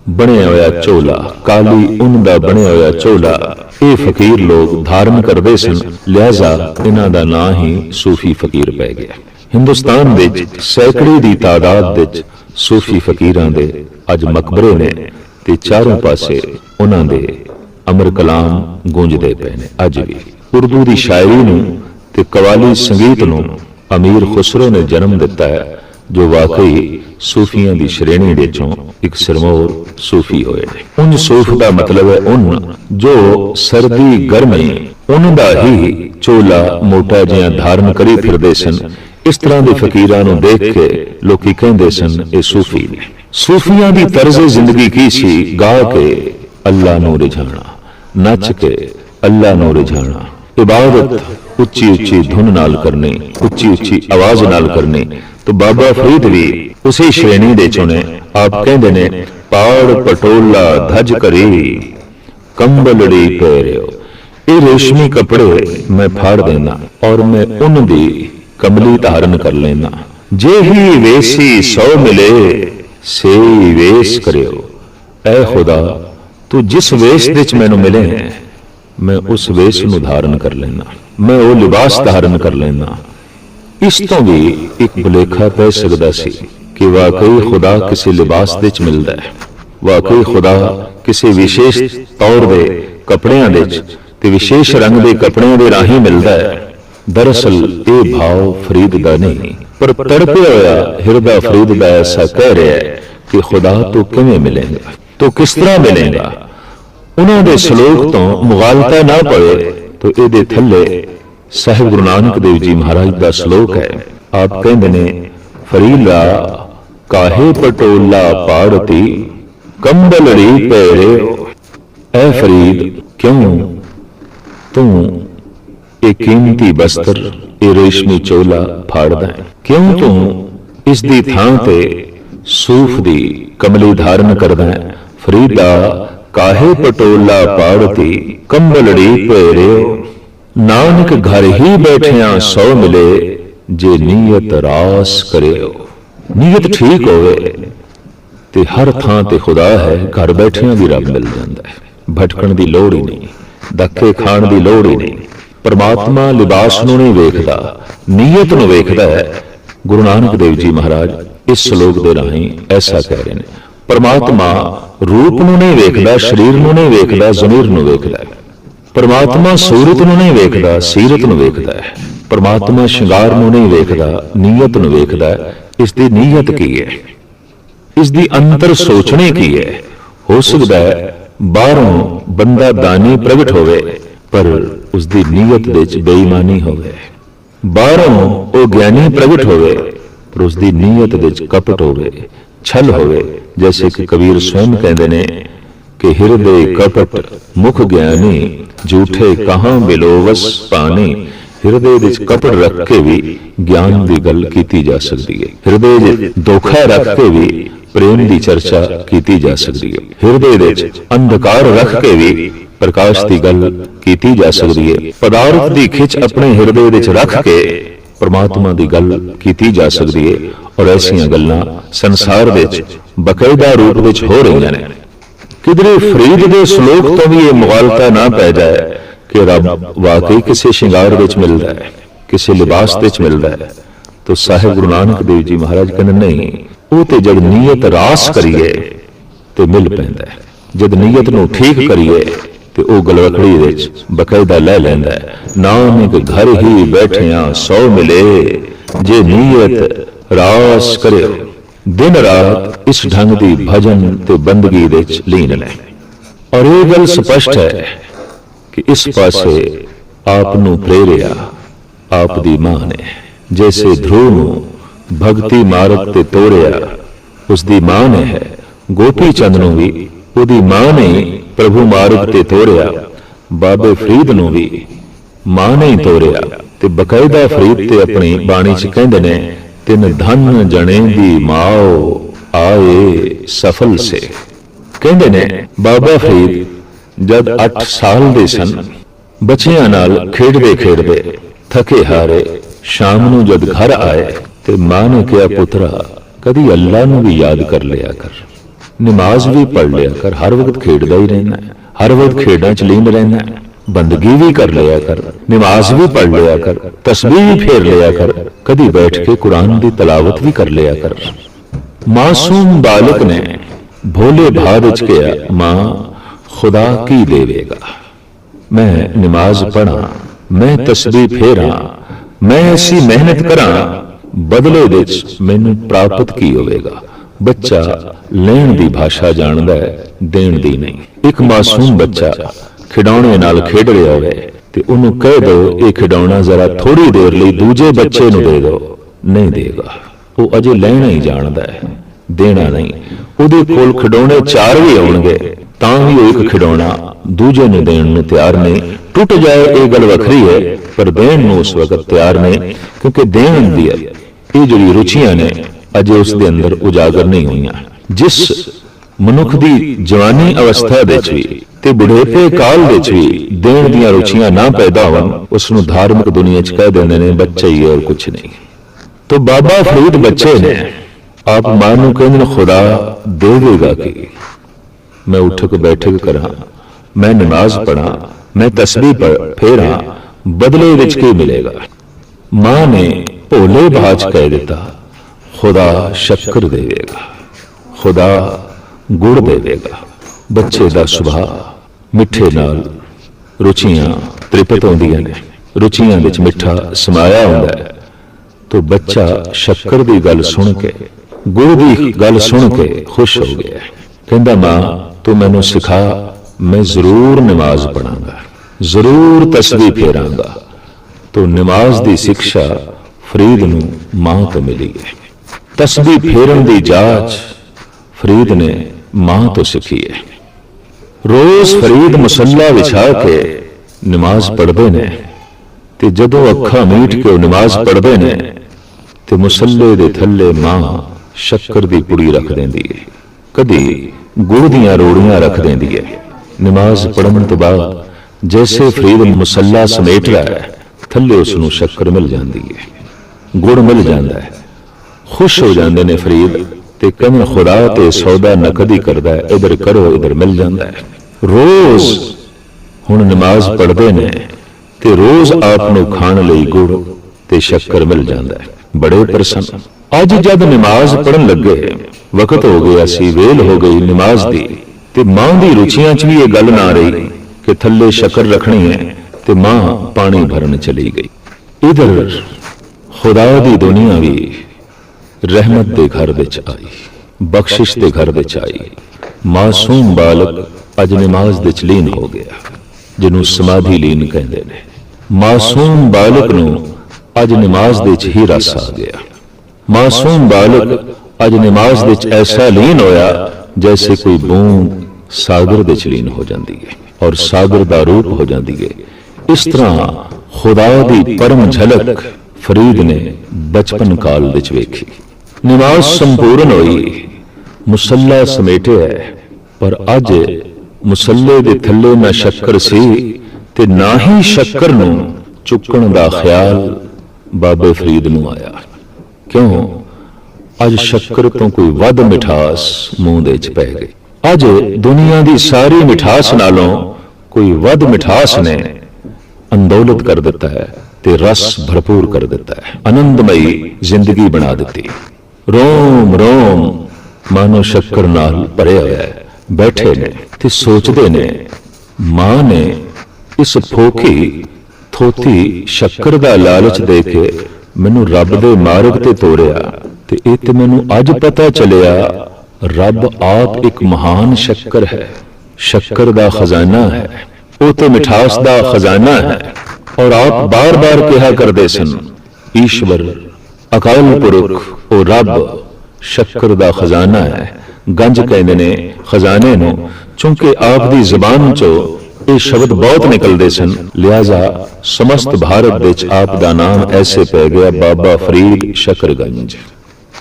ਬਣਿਆ ਹੋਇਆ ਚੋਲਾ, ਕਾਲੀ ਉੱਨ ਦਾ ਬਣਿਆ ਹੋਇਆ ਚੋਲਾ। ਇਹ ਫਕੀਰ ਲੋਕ ਧਾਰਨ ਕਰਦੇ ਸਨ, ਲਿਹਾਜ਼ਾ ਇਹਨਾਂ ਦਾ ਨਾਂ ਹੀ ਸੂਫੀ ਫਕੀਰ ਪੈ ਗਿਆ। ਹਿੰਦੁਸਤਾਨ ਵਿੱਚ ਸੈਂਕੜੇ ਦੀ ਤਾਦਾਦ ਵਿੱਚ ਸੂਫੀ ਫਕੀਰਾਂ ਦੇ ਅੱਜ ਮਕਬਰੇ ਨੇ ਤੇ ਚਾਰੋਂ ਪਾਸੇ ਉਹਨਾਂ ਦੇ ਅਮਰ ਕਲਾਮ ਗੂੰਜਦੇ ਪਏ ਨੇ। ਅੱਜ ਵੀ ਉਰਦੂ ਦੀ ਸ਼ਾਇਰੀ ਨੂੰ ਤੇ ਕਵਾਲੀ ਸੰਗੀਤ ਨੂੰ ਅਮੀਰ ਖੁਸਰੋ ਨੇ ਜਨਮ ਦਿੱਤਾ ਹੈ, ਜੋ ਵਾਕਈ ਸੂਫੀਆਂ ਦੀ ਸ਼੍ਰੇਣੀ ਵਿੱਚੋਂ ਇੱਕ ਸਰਮੌਰ ਸੂਫੀ ਹੋਏ ਉਨ ਸੂਫ ਦਾ ਮਤਲਬ ਹੈ ਉਨ, ਜੋ ਸਰਦੀ, ਗਰਮੀ ਉਹਨਾਂ ਦਾ ਹੀ ਚੋਲਾ, ਮੋਟਾ ਜਿਹਾ ਧਾਰਨ ਕਰੀ ਫਿਰਦੇ ਸਨ। ਇਸ ਤਰ੍ਹਾਂ ਦੇ ਫਕੀਰਾਂ ਨੂੰ ਦੇਖ ਕੇ ਲੋਕੀ ਕਹਿੰਦੇ ਸਨ, ਇਹ ਸੂਫੀ ਨੇ। ਸੂਫੀਆਂ ਦੀ ਤਰਜ਼ ਜ਼ਿੰਦਗੀ ਕੀ ਸੀ? ਗਾ ਕੇ ਅੱਲਾ ਨੂੰ ਰਿਝਾਣਾ ਨੱਚ ਕੇ ਅੱਲਾ ਨੂੰ ਰਿਝਾਣਾ ਇਬਾਦਤ ਉੱਚੀ ਉੱਚੀ ਧੁਨ ਨਾਲ ਕਰਨੀ ਉੱਚੀ ਉੱਚੀ ਆਵਾਜ਼ ਨਾਲ ਕਰਨੀ ਤਾਂ ਬਾਬਾ ਫਰੀਦ ਵੀ ਉਸੇ ਸ਼੍ਰੇਣੀ ਦੇ ਚੋਂ ਆਪ ਕਹਿੰਦੇ ਨੇ ਪਾੜ ਪਟੋਲਾ ਧਜ ਕਰੀ ਕੰਬਲੜੀ ਪਹਿਰਿਓ ਇਹ ਰੇਸ਼ਮੀ ਕੱਪੜੇ ਮੈਂ ਫਾੜ ਦੇਣਾ ਔਰ ਮੈਂ ਉਹਨਾਂ ਦੀ ਕਮਲੀ ਧਾਰਨ ਕਰ ਲੈਣਾ। ਜੇ ਹੀ ਵੇਸੀ ਸੌ ਮਿਲੇ ਸੇ ਵੇਸ ਕਰਿਓ। ਐ ਖੁਦਾ ਤੂੰ ਜਿਸ ਵੇਸ ਦੇ ਵਿੱਚ ਮੈਨੂੰ ਮਿਲੇ ਹੈ, ਮੈਂ ਉਸ ਵੇਸ ਨੂੰ ਧਾਰਨ ਕਰ ਲੈਣਾ। ਮੈਂ ਉਹ ਲਿਬਾਸ ਧਾਰਨ ਕਰ ਲੈਂਦਾ। ਇਸ ਤੋਂ ਵੀ ਇੱਕ ਬੁਲੇਖਾ ਪੈ ਸਕਦਾ ਸੀ ਕਿ ਵਾਕਈ ਖੁਦਾ ਕਿਸੇ ਲਿਬਾਸ ਦੇ ਵਿੱਚ ਮਿਲਦਾ ਹੈ। ਵਾਕਈ ਖੁਦਾ ਕਿਸੇ ਵਿਸ਼ੇਸ਼ ਤੌਰ ਦੇ ਕੱਪੜਿਆਂ ਦੇ ਵਿੱਚ ਤੇ ਵਿਸ਼ੇਸ਼ ਰੰਗ ਦੇ ਕੱਪੜਿਆਂ ਦੇ ਰਾਹੀਂ ਮਿਲਦਾ ਹੈ। ਦਰਅਸਲ ਇਹ ਭਾਵ ਫਰੀਦ ਦਾ ਨਹੀਂ, ਪਰ ਤੜਪਿਆ ਹੋਇਆ ਹਿਰਦਾ ਫਰੀਦ ਦਾ ਐਸਾ ਕਹਿ ਰਿਹਾ ਹੈ ਕਿ ਖੁਦਾ ਤੂੰ ਕਿਵੇਂ ਮਿਲੇਗਾ, ਤੂੰ ਕਿਸ ਤਰ੍ਹਾਂ ਮਿਲੇਗਾ? ਉਹਨਾਂ ਦੇ ਸ਼ਲੋਕ ਤੋਂ ਮੁਗਾਲਤਾ ਨਾ ਪਵੇ ਤਾਂ ਇਹਦੇ ਥੱਲੇ ਸਾਹਿਬ ਗੁਰੂ ਨਾਨਕ ਦੇਵ ਜੀ ਮਹਾਰਾਜ ਦਾ ਸ਼ਲੋਕ ਹੈ। ਆਪ ਕਹਿੰਦੇ ਨੇ, ਫਰੀਲਾ ਕਾਹੇ ਪਟੋਲਾ ਪਾੜਤੀ ਕੰਬਲੜੀ ਪਹਿਰੇ ਐ ਫਰੀਦ, ਕਿਉਂ? ਤੂੰ ਇਹ ਕੀਮਤੀ ਬਸਤਰ, ਇਹ ਰੇਸ਼ਮੀ ਚੋਲਾ ਫਾੜਦਾ ਹੈ। ਕਿਉਂ ਤੂੰ ਇਸ ਦੀ ਥਾਂ ਤੇ ਸੂਫ ਦੀ ਕਮਲੀ ਧਾਰਨ ਕਰਦਾ ਹੈ? ਫਰੀਦਾ ਕਾਹੇ ਪਟੋਲਾ ਪਾੜਤੀ ਕੰਬਲੜੀ ਪਹਿਰਿਓ ਨਾਨਕ ਘਰ ਹੀ ਬੈਠਿਆਂ ਸੋ ਮਿਲੇ, ਜੇ ਨੀਅਤ ਰਾਸ ਕਰਿਓ। ਨੀਅਤ ਠੀਕ ਹੋਵੇ, ਤੇ ਹਰ ਥਾਂ ਤੇ ਖੁਦਾ ਹੈ, ਘਰ ਬੈਠਿਆਂ ਵੀ ਰੱਬ ਮਿਲ ਜਾਂਦਾ ਹੈ। ਭਟਕਣ ਦੀ ਲੋੜ ਹੀ ਨਹੀਂ, ਧੱਕੇ ਖਾਣ ਦੀ ਲੋੜ ਹੀ ਨਹੀਂ। ਪਰਮਾਤਮਾ ਲਿਬਾਸ ਨੂੰ ਨਹੀਂ ਵੇਖਦਾ, ਨੀਅਤ ਨੂੰ ਵੇਖਦਾ ਹੈ। ਗੁਰੂ ਨਾਨਕ ਦੇਵ ਜੀ ਮਹਾਰਾਜ, ਇਸ ਸ਼ਲੋਕ ਦੇ ਰਾਹੀਂ ਐਸਾ ਕਹਿ ਰਹੇ ਨੇ ਪਰਮਾਤਮਾ ਰੂਪ ਨੂੰ ਨਹੀਂ ਵੇਖਦਾ, ਸਰੀਰ ਨੂੰ ਨਹੀਂ ਵੇਖਦਾ, ਜ਼ਮੀਰ ਨੂੰ ਵੇਖਦਾ ਹੈ। ਪਰਮਾਤਮਾ ਸੂਰਤ ਨੂੰ ਨਹੀਂ ਵੇਖਦਾ, ਸੀਰਤ ਨੂੰ ਵੇਖਦਾ ਹੈ। ਪਰਮਾਤਮਾ ਸ਼ਿੰਗਾਰ ਨੂੰ ਨਹੀਂ ਵੇਖਦਾ, ਨੀਅਤ ਨੂੰ ਵੇਖਦਾ ਇਸ ਦੀ ਨੀਅਤ ਕੀ ਹੈ? ਇਸ ਦੀ ਅੰਤਰ ਸੋਚਣੀ ਕੀ ਹੈ? ਹੋ ਸਕਦਾ ਹੈ ਬਾਹਰੋਂ ਬੰਦਾ ਦਾਨੀ ਪ੍ਰਗਟ ਹੋਵੇ, ਪਰ ਉਸ ਦੀ ਨੀਅਤ ਦੇ ਵਿੱਚ ਬੇਈਮਾਨੀ ਹੋਵੇ। ਬਾਹਰੋਂ ਉਹ ਗਿਆਨੀ ਪ੍ਰਗਟ ਹੋਵੇ, ਪਰ ਉਸ ਦੀ ਨੀਅਤ ਦੇ ਵਿੱਚ ਕਪਟ ਹੋਵੇ। ਛਲ ਹੋਵੇ, ਜੈਸੇ ਕਿ ਕਬੀਰ ਸਵੈਮ ਕਹਿੰਦੇ ਨੇ ਕਿ ਹਿਰਦੇ ਕਪਟ ਮੁਖ ਗਿਆਨੀ, ਝੂਠੇ ਕਹਾਂ ਬਿਲੋਵਸ ਪਾਣੀ। ਹਿਰਦੇ ਵਿੱਚ ਕਪਟ ਰੱਖ ਕੇ ਵੀ ਗਿਆਨ ਦੀ ਗੱਲ ਕੀਤੀ ਜਾ ਸਕਦੀ ਹੈ ਹਿਰਦੇ ਵਿੱਚ ਧੋਖਾ ਰੱਖ ਕੇ ਵੀ ਪ੍ਰੇਮ ਦੀ ਚਰਚਾ ਕੀਤੀ ਜਾ ਸਕਦੀ ਹੈ ਹਿਰਦੇ ਵਿੱਚ ਅੰਧਕਾਰ ਰੱਖ ਕੇ ਵੀ ਪ੍ਰਕਾਸ਼ ਦੀ ਗੱਲ ਕੀਤੀ ਜਾ ਸਕਦੀ ਹੈ ਪਦਾਰਥ ਦੀ ਖਿੱਚ ਆਪਣੇ ਹਿਰਦੇ ਵਿੱਚ ਰੱਖ ਕੇ ਪਰਮਾਤਮਾ ਦੀ ਗੱਲ ਕੀਤੀ ਜਾ ਸਕਦੀ ਹੈ ਔਰ ਐਸੀਆਂ ਗੱਲਾਂ ਸੰਸਾਰ ਵਿੱਚ ਬਕਾਇਦਾ ਰੂਪ ਵਿੱਚ ਹੋ ਰਹੀਆਂ ਨੇ। ਕਿਧਰੇ ਫਰੀਦ ਦੇ ਸ਼ਲੋਕ ਤੋਂ ਵੀ ਇਹ ਮੁਗਾਲਤਾ ਨਾ ਪੈ ਜਾਏ ਕਿ ਰੱਬ ਵਾਕਈ ਕਿਸੇ ਸ਼ਿੰਗਾਰ ਵਿੱਚ ਮਿਲਦਾ ਹੈ, ਕਿਸੇ ਲਿਬਾਸ ਵਿੱਚ ਮਿਲਦਾ ਹੈ। ਤਾਂ ਸਾਹਿਬ ਗੁਰੂ ਨਾਨਕ ਦੇਵ ਜੀ ਮਹਾਰਾਜ ਕਹਿੰਦੇ, ਨਹੀਂ, ਉਹ ਤੇ ਜਦ ਨੀਅਤ ਰਾਸ ਕਰੀਏ ਤੇ ਮਿਲ ਪੈਂਦਾ ਹੈ। ਜਦ ਨੀਅਤ ਨੂੰ ਠੀਕ ਕਰੀਏ ਤੇ ਉਹ ਗਲਵਕੜੀ ਵਿੱਚ ਬਕਾਇਦਾ ਲੈ ਲੈਂਦਾ ਹੈ। ਨਾਨਕ ਘਰ ਹੀ ਬੈਠਿਆਂ ਸੋ ਮਿਲੇ, ਜੇ ਨੀਅਤ ਰਾਸ ਕਰਿਓ, ਦਿਨ ਰਾਤ ਇਸ ਢੰਗ ਦੀ ਭਜਨ ਤੇ ਬੰਦਗੀ ਵਿੱਚ ਲੀਨ ਲੈ। ਔਰ ਇਹ ਗੱਲ ਸਪਸ਼ਟ ਹੈ ਕਿ ਇਸ ਪਾਸੇ ਆਪ ਨੂੰ ਪ੍ਰੇਰਿਆ ਆਪ ਦੀ ਮਾਂ ਨੇ। ਜੈਸੇ ਧਰੂ ਨੂੰ ਭਗਤੀ ਮਾਰਗ ਤੇ ਤੋਰਿਆ ਉਸ ਦੀ ਮਾਂ ਨੇ ਹੈ। ਗੋਪੀ ਚੰਦ ਨੂੰ ਵੀ ਉਹਦੀ ਮਾਂ ਨੇ ਪ੍ਰਭੂ ਮਾਰਗ ਤੇ ਤੋਰਿਆ ਬਾਬੇ ਫਰੀਦ ਨੂੰ ਵੀ। ਮਾਂ ਨੇ ਹੀ ਤੋਰਿਆ ਤੇ ਬਕਾਇਦਾ ਫਰੀਦ ਤੇ ਆਪਣੀ ਬਾਣੀ ਚ ਕਹਿੰਦੇ ਨੇ ਤਿੰਨ ਧਨ ਜਣੇ ਦੀ ਮਾਓ ਆਏ ਸਫਲ ਸੇ। ਕਹਿੰਦੇ ਨੇ ਬਾਬਾ ਫਰੀਦ ਜਦ 8 ਸਾਲ ਦੇ ਸਨ ਬੱਚਿਆਂ ਨਾਲ ਖੇਡਦੇ ਖੇਡਦੇ ਥਕੇ ਹਾਰੇ ਸ਼ਾਮ ਨੂੰ ਜਦ ਘਰ ਆਏ ਤੇ ਮਾਂ ਨੇ ਕਿਹਾ ਪੁੱਤਰਾ ਕਦੀ ਅੱਲਾ ਨੂੰ ਵੀ ਯਾਦ ਕਰ ਲਿਆ ਕਰ। ਨਮਾਜ਼ ਵੀ ਪੜ੍ਹ ਲਿਆ ਕਰ, ਹਰ ਵਕਤ ਖੇਡਦਾ ਹੀ ਰਹਿਣਾ ਹਰ ਵਕਤ ਖੇਡਾਂ ਚ ਲੀਨ ਰਹਿਣਾ ਬੰਦਗੀ ਵੀ ਕਰ ਲਿਆ ਕਰ, ਨਮਾਜ਼ ਵੀ ਪੜ੍ਹ ਲਿਆ ਕਰ, ਤਸਬੀਹ ਵੀ ਫੇਰ ਲਿਆ ਕਰ, ਕਦੀ ਬੈਠ ਕੇ ਕੁਰਾਨ ਦੀ ਤਲਾਵਤ ਵੀ ਕਰ ਲਿਆ ਕਰ। ਮਾਸੂਮ ਬਾਲਕ ਨੇ ਭੋਲੇ ਭਾਵ ਵਿੱਚ ਕਿਹਾ, ਮਾਂ, ਖੁਦਾ ਕੀ ਦੇਵੇਗਾ? ਮੈਂ ਨਮਾਜ਼ ਪੜਾਂ ਮੈਂ ਤਸਬੀਹ ਫੇਰਾਂ, ਮੈਂ ਐਸੀ ਮਿਹਨਤ ਕਰਾਂ, ਬਦਲੇ ਵਿੱਚ ਮੈਨੂੰ ਪ੍ਰਾਪਤ ਕੀ ਹੋਵੇਗਾ? ਬੱਚਾ ਲੈਣ ਦੀ ਭਾਸ਼ਾ ਜਾਣਦਾ ਹੈ, ਦੇਣ ਦੀ ਨਹੀਂ। ਇੱਕ ਮਾਸੂਮ ਬੱਚਾ ਖਿਡੌਣੇ ਨਾਲ ਖੇਡ ਰਿਹਾ ਹੋਵੇ ਤੇ ਉਹਨੂੰ ਕਹਿ ਦਿਓ ਇਹ ਖਿਡੌਣਾ ਜ਼ਰਾ ਥੋੜੀ ਦੇਰ ਲਈ ਦੂਜੇ ਬੱਚੇ ਨੂੰ ਦੇ ਦਿਓ ਨਹੀਂ ਦੇਗਾ। ਉਹ ਅਜੇ ਲੈਣਾ ਹੀ ਜਾਣਦਾ ਹੈ, ਦੇਣਾ ਨਹੀਂ। ਉਹਦੇ ਕੋਲ ਖਿਡੌਣੇ ਚਾਰ ਵੀ ਆਉਣਗੇ, ਤਾਂ ਵੀ ਉਹ ਇੱਕ ਖਿਡੌਣਾ ਦੂਜੇ ਨੂੰ ਦੇਣ ਨੂੰ ਤਿਆਰ ਨਹੀਂ। ਟੁੱਟ ਜਾਏ, ਇਹ ਗੱਲ ਵੱਖਰੀ ਹੈ, ਪਰ ਦੇਣ ਨੂੰ ਉਸ ਵਕਤ ਤਿਆਰ ਨਹੀਂ, ਕਿਉਂਕਿ ਦੇਣ ਦੀ ਇਹ ਜਿਹੜੀ ਰੁਚੀਆਂ ਨੇ ਅਜੇ ਉਸ ਦੇ ਅੰਦਰ ਉਜਾਗਰ ਨਹੀਂ ਹੋਈਆਂ। ਜਿਸ ਮਨੁੱਖ ਦੀ ਜਵਾਨੀ ਅਵਸਥਾ ਵਿੱਚ ਵੀ ਤੇ ਬੁਢੇਪੇ ਕਾਲ ਵਿੱਚ ਵੀ ਦੇਣ ਦੀਆਂ ਰੁਚੀਆਂ ਨਾ ਪੈਦਾ ਹੋਣ, ਉਸ ਨੂੰ ਧਾਰਮਿਕ ਦੁਨੀਆ 'ਚ ਕਹਿ ਦਿੰਦੇ ਨੇ, ਬੱਚਾ ਹੀ ਹੈ ਔਰ ਕੁਝ ਨਹੀਂ। ਤੋ ਬਾਬਾ ਫਰੀਦ ਬੱਚੇ ਨੇ ਆਪ ਮਾਂ ਨੂੰ ਕਹਿੰਦੇ ਨੇ, ਖੁਦਾ ਦੇਵੇਗਾ ਕਿ? ਮੈਂ ਉਠਕ ਬੈਠਕ ਕਰਾਂ, ਮੈਂ ਨਮਾਜ਼ ਪੜਾਂ ਮੈਂ ਤਸਬੀਹ ਫੇਰਾਂ, ਬਦਲੇ ਵਿੱਚ ਕੀ ਮਿਲੇਗਾ? ਮਾਂ ਨੇ ਭੋਲੇ ਬਾਚ ਕਹਿ ਦਿੱਤਾ ਖੁਦਾ ਸ਼ੱਕਰ ਦੇਵੇਗਾ, ਖੁਦਾ ਗੁੜ ਦੇਵੇਗਾ, ਬੱਚੇ ਦਾ ਸੁਭਾਅ ਮਿੱਠੇ ਨਾਲ ਰੁਚੀਆਂ ਤ੍ਰਿਪਤ ਹੁੰਦੀਆਂ ਨੇ, ਰੁਚੀਆਂ ਵਿੱਚ ਮਿੱਠਾ ਸਮਾਇਆ ਹੁੰਦਾ ਹੈ। ਤੋ ਬੱਚਾ ਸ਼ੱਕਰ ਦੀ ਗੱਲ ਸੁਣ ਕੇ, ਗੁੜ ਦੀ ਗੱਲ ਸੁਣ ਕੇ ਖੁਸ਼ ਹੋ ਗਿਆ ਕਹਿੰਦਾ, ਮਾਂ, ਤੂੰ ਮੈਨੂੰ ਸਿਖਾ, ਮੈਂ ਜ਼ਰੂਰ ਨਮਾਜ਼ ਪੜਾਂਗਾ ਜ਼ਰੂਰ ਤਸਬੀਹ ਫੇਰਾਂਗਾ। ਤੋ ਨਮਾਜ਼ ਦੀ ਸਿੱਖਿਆ ਫਰੀਦ ਨੂੰ ਮਾਂ ਤੋਂ ਮਿਲੀ ਹੈ। ਤਸਬੀਹ ਫੇਰਨ ਦੀ ਜਾਚ ਫਰੀਦ ਨੇ ਮਾਂ ਤੋਂ ਸਿੱਖੀ ਹੈ। ਰੋਜ਼ ਫਰੀਦ ਮੁਸੱਲਾ ਵਿਛਾ ਕੇ ਨਮਾਜ਼ ਪੜ੍ਹਦੇ ਨੇ ਤੇ ਜਦੋਂ ਅੱਖਾਂ ਮੀਟ ਕੇ ਉਹ ਨਮਾਜ਼ ਪੜ੍ਹਦੇ ਨੇ ਤੇ ਮੁਸੱਲੇ ਦੇ ਥੱਲੇ ਮਾਂ ਸ਼ੱਕਰ ਦੀ ਪੁੜੀ ਰੱਖ ਦਿੰਦੀ ਹੈ। ਕਦੀ ਗੁੜ ਦੀਆਂ ਰੋੜੀਆਂ ਰੱਖ ਦਿੰਦੀ ਹੈ। ਨਮਾਜ਼ ਪੜ੍ਹਨ ਤੋਂ ਬਾਅਦ ਜੈਸੇ ਫਰੀਦ ਮੁਸੱਲਾ ਸਮੇਟਦਾ ਹੈ ਥੱਲੇ ਉਸ ਨੂੰ ਸ਼ੱਕਰ ਮਿਲ ਜਾਂਦੀ ਹੈ। ਗੁੜ ਮਿਲ ਜਾਂਦਾ ਹੈ। ਖੁਸ਼ ਹੋ ਜਾਂਦੇ ਨੇ ਫਰੀਦ ਤੇ ਕਹਿੰਦੇ ਖੁਦਾ ਤੇ ਸੌਦਾ ਨਕਦੀ ਕਰਦਾ ਹੈ ਇਧਰ ਕਰੋ, ਇਧਰ ਮਿਲ ਜਾਂਦਾ ਹੈ। ਰੋਜ਼ ਹੁਣ ਨਮਾਜ਼ ਪੜ੍ਹਦੇ ਨੇ ਤੇ ਰੋਜ਼ ਆਪ ਨੂੰ ਖਾਣ ਲਈ ਗੁੜ ਤੇ ਸ਼ੱਕਰ ਮਿਲ ਜਾਂਦਾ ਹੈ। ਬੜੇ ਪ੍ਰਸੰਨ। ਅੱਜ ਜਦ ਨਮਾਜ਼ ਪੜਨ ਲੱਗੇ, ਵਕਤ ਹੋ ਗਿਆ ਸੀ, ਵੇਲ ਹੋ ਗਈ ਨਮਾਜ਼ ਦੀ ਤੇ ਮਾਂ ਦੀ ਰੁਚੀਆਂ 'ਚ ਵੀ ਇਹ ਗੱਲ ਨਾ ਰਹੀ ਕਿ ਥੱਲੇ ਸ਼ੱਕਰ ਰੱਖਣੀ ਹੈ ਤੇ ਮਾਂ ਪਾਣੀ ਭਰਨ ਚਲੀ ਗਈ। ਇਧਰ ਖੁਦਾ ਦੀ ਦੁਨੀਆ ਵੀ ਰਹਿਮਤ ਦੇ ਘਰ ਵਿੱਚ ਆਈ, ਬਖਸ਼ਿਸ਼ ਦੇ ਘਰ ਵਿੱਚ ਆਈ। ਮਾਸੂਮ ਬਾਲਕ ਅੱਜ ਨਮਾਜ਼ ਵਿੱਚ ਲੀਨ ਹੋ ਗਿਆ, ਜਿਹਨੂੰ ਸਮਾਧੀ ਲੀਨ ਕਹਿੰਦੇ ਨੇ। ਮਾਸੂਮ ਬਾਲਕ ਨੂੰ ਅੱਜ ਨਮਾਜ਼ ਵਿੱਚ ਹੀ ਰਸ ਆ ਗਿਆ। ਮਾਸੂਮ ਬਾਲਕ ਅੱਜ ਨਮਾਜ਼ ਵਿੱਚ ਐਸਾ ਲੀਨ ਹੋਇਆ ਜੈਸੇ ਕੋਈ ਬੂੰਦ ਸਾਗਰ ਦੇ ਚ ਲੀਨ ਹੋ ਜਾਂਦੀ ਹੈ ਔਰ ਸਾਗਰ ਦਾ ਰੂਪ ਹੋ ਜਾਂਦੀ ਹੈ ਇਸ ਤਰ੍ਹਾਂ ਖੁਦਾ ਦੀ ਪਰਮ ਝਲਕ ਫਰੀਦ ਨੇ ਬਚਪਨ ਕਾਲ ਵਿੱਚ ਵੇਖੀ। ਨਮਾਜ਼ ਸੰਪੂਰਨ ਹੋਈ। ਮੁਸੱਲਾ ਸਮੇਟਿਆ ਪਰ ਅੱਜ ਮੁਸੱਲੇ ਦੇ ਥੱਲੇ ਨਾ ਸ਼ੱਕਰ ਸੀ ਤੇ ਨਾ ਹੀ ਸ਼ੱਕਰ ਨੂੰ ਚੁੱਕਣ ਦਾ ਖਿਆਲ ਬਾਬੇ ਫਰੀਦ ਨੂੰ ਆਇਆ। ਕਿਉਂ? ਅੱਜ ਸ਼ੱਕਰ ਤੋਂ ਕੋਈ ਵੱਧ ਮਿਠਾਸ ਮੂੰਹ ਦੇ ਚ ਪੈ ਗਈ। ਅੱਜ ਦੁਨੀਆ ਦੀ ਸਾਰੀ ਮਿਠਾਸ ਨਾਲੋਂ ਕੋਈ ਵੱਧ ਮਿਠਾਸ ਨੇ ਅੰਦੋਲਤ ਕਰ ਦਿੱਤਾ ਹੈ ਤੇ ਰਸ ਭਰਪੂਰ ਕਰ ਦਿੱਤਾ ਹੈ। ਆਨੰਦਮਈ ਜ਼ਿੰਦਗੀ ਬਣਾ ਦਿੱਤੀ। ਰੋਮ ਰੋਮ। ਮਾਨੋ ਸ਼ੱਕਰ ਨਾਲ ਭਰਿਆ ਹੋਇਆ ਹੈ। ਬੈਠੇ ਨੇ ਤੇ ਸੋਚਦੇ ਨੇ, ਮਾਂ ਨੇ ਇਸ ਫੋਕੀ ਥੋਤੀ ਸ਼ੱਕਰ ਦਾ ਲਾਲਚ ਦੇ ਕੇ ਮੈਨੂੰ ਰੱਬ ਦੇ ਮਾਰਗ ਤੇ ਤੋਰਿਆ ਤੇ ਇਹ ਤੇ ਮੈਨੂੰ ਅੱਜ ਪਤਾ ਚੱਲਿਆ, ਰੱਬ ਆਪ ਇੱਕ ਮਹਾਨ ਸ਼ੱਕਰ ਹੈ। ਸ਼ੱਕਰ ਦਾ ਖਜ਼ਾਨਾ ਹੈ। ਉਹ ਤੇ ਮਿਠਾਸ ਦਾ ਖਜ਼ਾਨਾ ਹੈ। ਔਰ ਆਪ ਬਾਰ-ਬਾਰ ਕਿਹਾ ਕਰਦੇ ਸਨ, ਈਸ਼ਵਰ ਅਕਾਲ ਪੁਰਖ ਉਹ ਰੱਬ ਸ਼ੱਕਰ ਦਾ ਖਜ਼ਾਨਾ ਹੈ। ਗੰਜ ਕਹਿੰਦੇ ਨੇ, ਖਜ਼ਾਨੇ ਨੂੰ, ਚੁੰਕਿ ਆਪ ਦੀ ਜ਼ੁਬਾਨ ਚੋਂ ਇਹ ਸ਼ਬਦ ਬਹੁਤ ਨਿਕਲਦੇ ਸਨ ਲਿਆਜ਼ਾ ਸਮਸਤ ਭਾਰਤ ਵਿੱਚ ਆਪ ਦਾ ਨਾਮ ਐਸੇ ਪੈ ਗਿਆ, ਬਾਬਾ ਫਰੀਦ ਸ਼ਕਰਗੰਜ।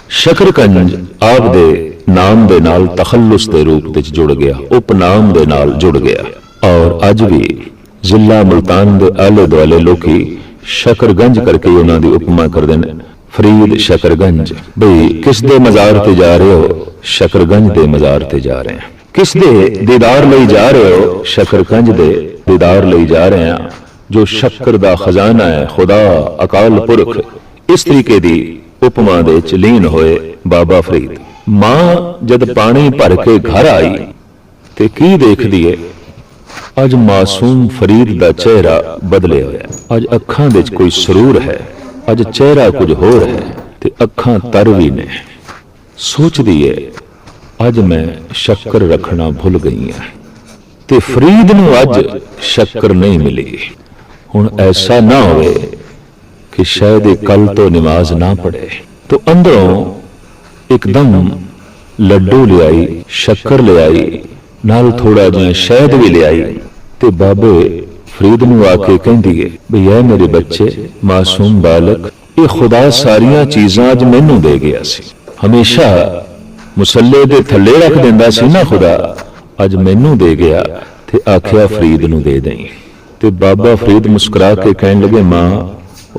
ਸ਼ਕਰਗੰਜ ਆਪ ਦੇ ਨਾਮ ਦੇ ਨਾਲ ਤਖੱਲੁਸ ਦੇ ਰੂਪ ਵਿੱਚ ਜੁੜ ਗਿਆ, ਉਪਨਾਮ ਦੇ ਨਾਲ ਜੁੜ ਗਿਆ। ਔਰ ਅੱਜ ਵੀ ਜ਼ਿਲ੍ਹਾ ਮੁਲਤਾਨ ਦੇ ਆਲੇ ਦੁਆਲੇ ਲੋਕੀ ਸ਼ਕਰਗੰਜ ਕਰਕੇ ਉਹਨਾਂ ਦੀ ਉਪਮਾ ਕਰਦੇ ਨੇ। ਫਰੀਦ ਸ਼ਕਰਗੰਜ, ਬਈ ਕਿਸ ਦੇ ਮਜ਼ਾਰ ਤੇ ਜਾ ਰਹੇ ਹੋ? ਸ਼ਕਰਗੰਜ ਦੇ ਮਜ਼ਾਰ ਤੇ ਜਾ ਰਹੇ ਹਾਂ। ਕਿਸ ਦੇ ਦੀਦਾਰ ਲਈ ਜਾ ਰਹੇ ਹੋ? ਸ਼ਕਰਗੰਜ ਦੇ ਦੀਦਾਰ ਲਈ ਜਾ ਰਹੇ ਹਾਂ। ਜੋ ਸ਼ੱਕਰ ਦਾ ਖਜ਼ਾਨਾ ਹੈ, ਖੁਦਾ ਅਕਾਲ ਪੁਰਖ, ਇਸ ਤਰੀਕੇ ਦੀ ਉਪਮਾ ਦੇ ਚ ਲੀਨ ਹੋਏ ਬਾਬਾ ਫਰੀਦ। ਮਾਂ ਜਦ ਪਾਣੀ ਭਰ ਕੇ ਘਰ ਆਈ, ਤੇ ਕੀ ਦੇਖਦੀ ਏ? ਅੱਜ ਮਾਸੂਮ ਫਰੀਦ ਦਾ ਚਿਹਰਾ ਬਦਲਿਆ ਹੋਇਆ। ਅੱਜ ਅੱਖਾਂ ਵਿੱਚ ਕੋਈ ਸਰੂਰ ਹੈ। ਅੱਜ ਚਿਹਰਾ ਕੁਝ ਹੋਰ ਹੈ ਤੇ ਅੱਖਾਂ ਤਰ ਵੀ ਨੇ। ਸੋਚਦੀ ਏ, ਅੱਜ ਮੈਂ ਸ਼ੱਕਰ ਰੱਖਣਾ ਭੁੱਲ ਗਈ ਹਾਂ ਤੇ ਫਰੀਦ ਨੂੰ ਅੱਜ ਸ਼ੱਕਰ ਨਹੀਂ ਮਿਲੀ। ਹੁਣ ਐਸਾ ਨਾ ਹੋਵੇ ਕਿ ਸ਼ਾਇਦ ਇਹ ਕੱਲ ਤੋਂ ਨਮਾਜ਼ ਨਾ ਪੜੇ ਤੋ ਅੰਦਰੋਂ ਇੱਕਦਮ ਲੱਡੂ ਲਿਆਈ, ਸ਼ੱਕਰ ਲਿਆਈ, ਨਾਲ ਥੋੜਾ ਜਿਹਾ ਸ਼ਹਿਦ ਵੀ ਲਿਆਈ ਤੇ ਬਾਬੇ ਫਰੀਦ ਨੂੰ ਆ ਕੇ ਕਹਿੰਦੀ ਏ ਵੀ ਇਹ ਮੇਰੇ ਬੱਚੇ, ਮਾਸੂਮ ਬਾਲਕ, ਇਹ ਖੁਦਾ ਸਾਰੀਆਂ ਚੀਜ਼ਾਂ ਅੱਜ ਮੈਨੂੰ ਦੇ ਗਿਆ ਸੀ। ਹਮੇਸ਼ਾ ਮੁਸੱਲੇ ਦੇ ਥੱਲੇ ਰੱਖ ਦਿੰਦਾ ਸੀ ਨਾ ਖੁਦਾ, ਅੱਜ ਮੈਨੂੰ ਦੇ ਗਿਆ ਤੇ ਆਖਿਆ ਫਰੀਦ ਨੂੰ ਦੇ ਦੇਈ। ਤੇ ਬਾਬਾ ਫਰੀਦ ਮੁਸਕਰਾ ਕੇ ਕਹਿਣ ਲੱਗੇ, ਮਾਂ,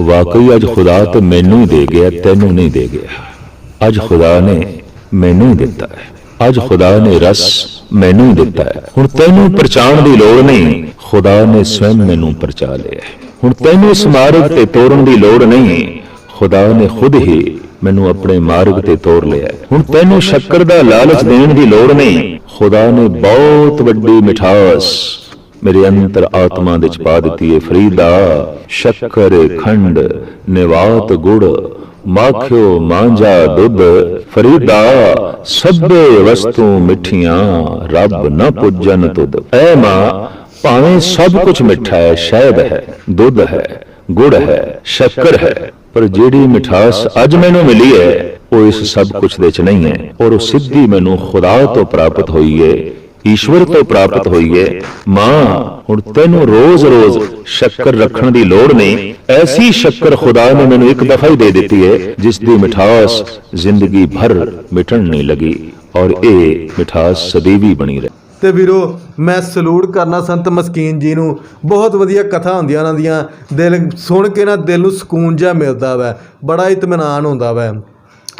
ਵਾਕਈ ਅੱਜ ਖੁਦਾ ਤੇ ਮੈਨੂੰ ਹੀ ਦੇ ਗਿਆ, ਤੈਨੂੰ ਨਹੀਂ ਦੇ ਗਿਆ। ਅੱਜ ਖੁਦਾ ਨੇ ਮੈਨੂੰ ਹੀ ਦਿੱਤਾ ਹੈ। ਅੱਜ ਖੁਦਾ ਨੇ ਰਸ ਮੈਨੂੰ ਦਿੱਤਾ ਹੈ। ਹੁਣ ਤੈਨੂੰ ਪਰਚਾਉਣ ਦੀ ਲੋੜ ਨਹੀਂ। ਖੁਦਾ ਨੇ ਸਵੈਂ ਮੈਨੂੰ ਪਰਚਾ ਲਿਆ ਹੁਣ ਤੈਨੂੰ ਇਸ ਮਾਰਗ ਤੇ ਤੋਰਨ ਦੀ ਲੋੜ ਨਹੀਂ। ਖੁਦਾ ਨੇ ਖੁਦ ਹੀ ਮੈਨੂੰ ਆਪਣੇ ਮਾਰਗ ਤੇ ਤੋਰ ਲਿਆ ਹੁਣ ਤੈਨੂੰ ਸ਼ੱਕਰ ਦਾ ਲਾਲਚ ਦੇਣ ਦੀ ਲੋੜ ਨਹੀਂ। ਖੁਦਾ ਨੇ ਬਹੁਤ ਵੱਡੀ ਮਿਠਾਸ ਮੇਰੇ ਅੰਤਰ ਆਤਮਾ ਦੇ ਚ ਪਾ ਦਿੱਤੀ ਹੈ। ਫਰੀਦਾ, ਸ਼ੱਕਰ, ਖੰਡ, ਨਿਵਾਤ, ਗੁੜ। ਮਾਖਿਓ ਮਾਂਜਾ ਦੁੱਧ, ਫਰੀਦਾ ਸਭੇ ਵਸਤੂ ਮਿੱਠੀਆਂ, ਰੱਬ ਨ ਪੁੱਜਨ ਤੁਧ ਐ ਮਾਂ, ਭਾਵੇਂ ਸਭ ਕੁਝ ਮਿੱਠਾ ਹੈ, ਸ਼ਹਿਦ ਹੈ, ਦੁੱਧ ਹੈ, ਗੁੜ ਹੈ, ਸ਼ੱਕਰ ਹੈ, ਪਰ ਜਿਹੜੀ ਮਿਠਾਸ ਅੱਜ ਮੈਨੂੰ ਮਿਲੀ ਹੈ, ਉਹ ਇਸ ਸਭ ਕੁਝ ਦੇ ਚ ਨਹੀਂ ਹੈ, ਔਰ ਉਹ ਸਿੱਧੀ ਮੈਨੂੰ ਖੁਦਾ ਤੋਂ ਪ੍ਰਾਪਤ ਹੋਈ ਹੈ ਈਸ਼ਵਰ ਤੋਂ ਪ੍ਰਾਪਤ ਹੋਈ ਹੈ ਮਾਂ, ਹੁਣ ਤੈਨੂੰ ਰੋਜ਼-ਰੋਜ਼ ਸ਼ੱਕਰ ਰੱਖਣ ਦੀ ਲੋੜ ਨਹੀਂ। ਐਸੀ ਸ਼ੱਕਰ ਖੁਦਾ ਨੇ ਮੈਨੂੰ ਇੱਕ ਦਫਾ ਹੀ ਦੇ ਦਿੱਤੀ ਹੈ ਜਿਸ ਦੀ ਮਿਠਾਸ ਜ਼ਿੰਦਗੀ ਭਰ ਮਿਟਣ ਨਹੀਂ ਲੱਗੀ ਔਰ ਇਹ ਮਿਠਾਸ ਸਦੀਵੀ ਬਣੀ ਰਹੇ। ਤੇ ਵੀਰੋ, ਮੈਂ ਸਲੂਟ ਕਰਨਾ ਸੰਤ ਮਸਕੀਨ ਜੀ ਨੂੰ। ਬਹੁਤ ਵਧੀਆ ਕਥਾ ਹੁੰਦੀਆਂ ਉਹਨਾਂ ਦੀਆਂ। ਦਿਲ ਸੁਣ ਕੇ ਨਾ ਦਿਲ ਨੂੰ ਸਕੂਨ ਜਿਹਾ ਮਿਲਦਾ ਵੈ। ਬੜਾ ਇਤਮਾਨਾਨ ਹੁੰਦਾ ਵੈ।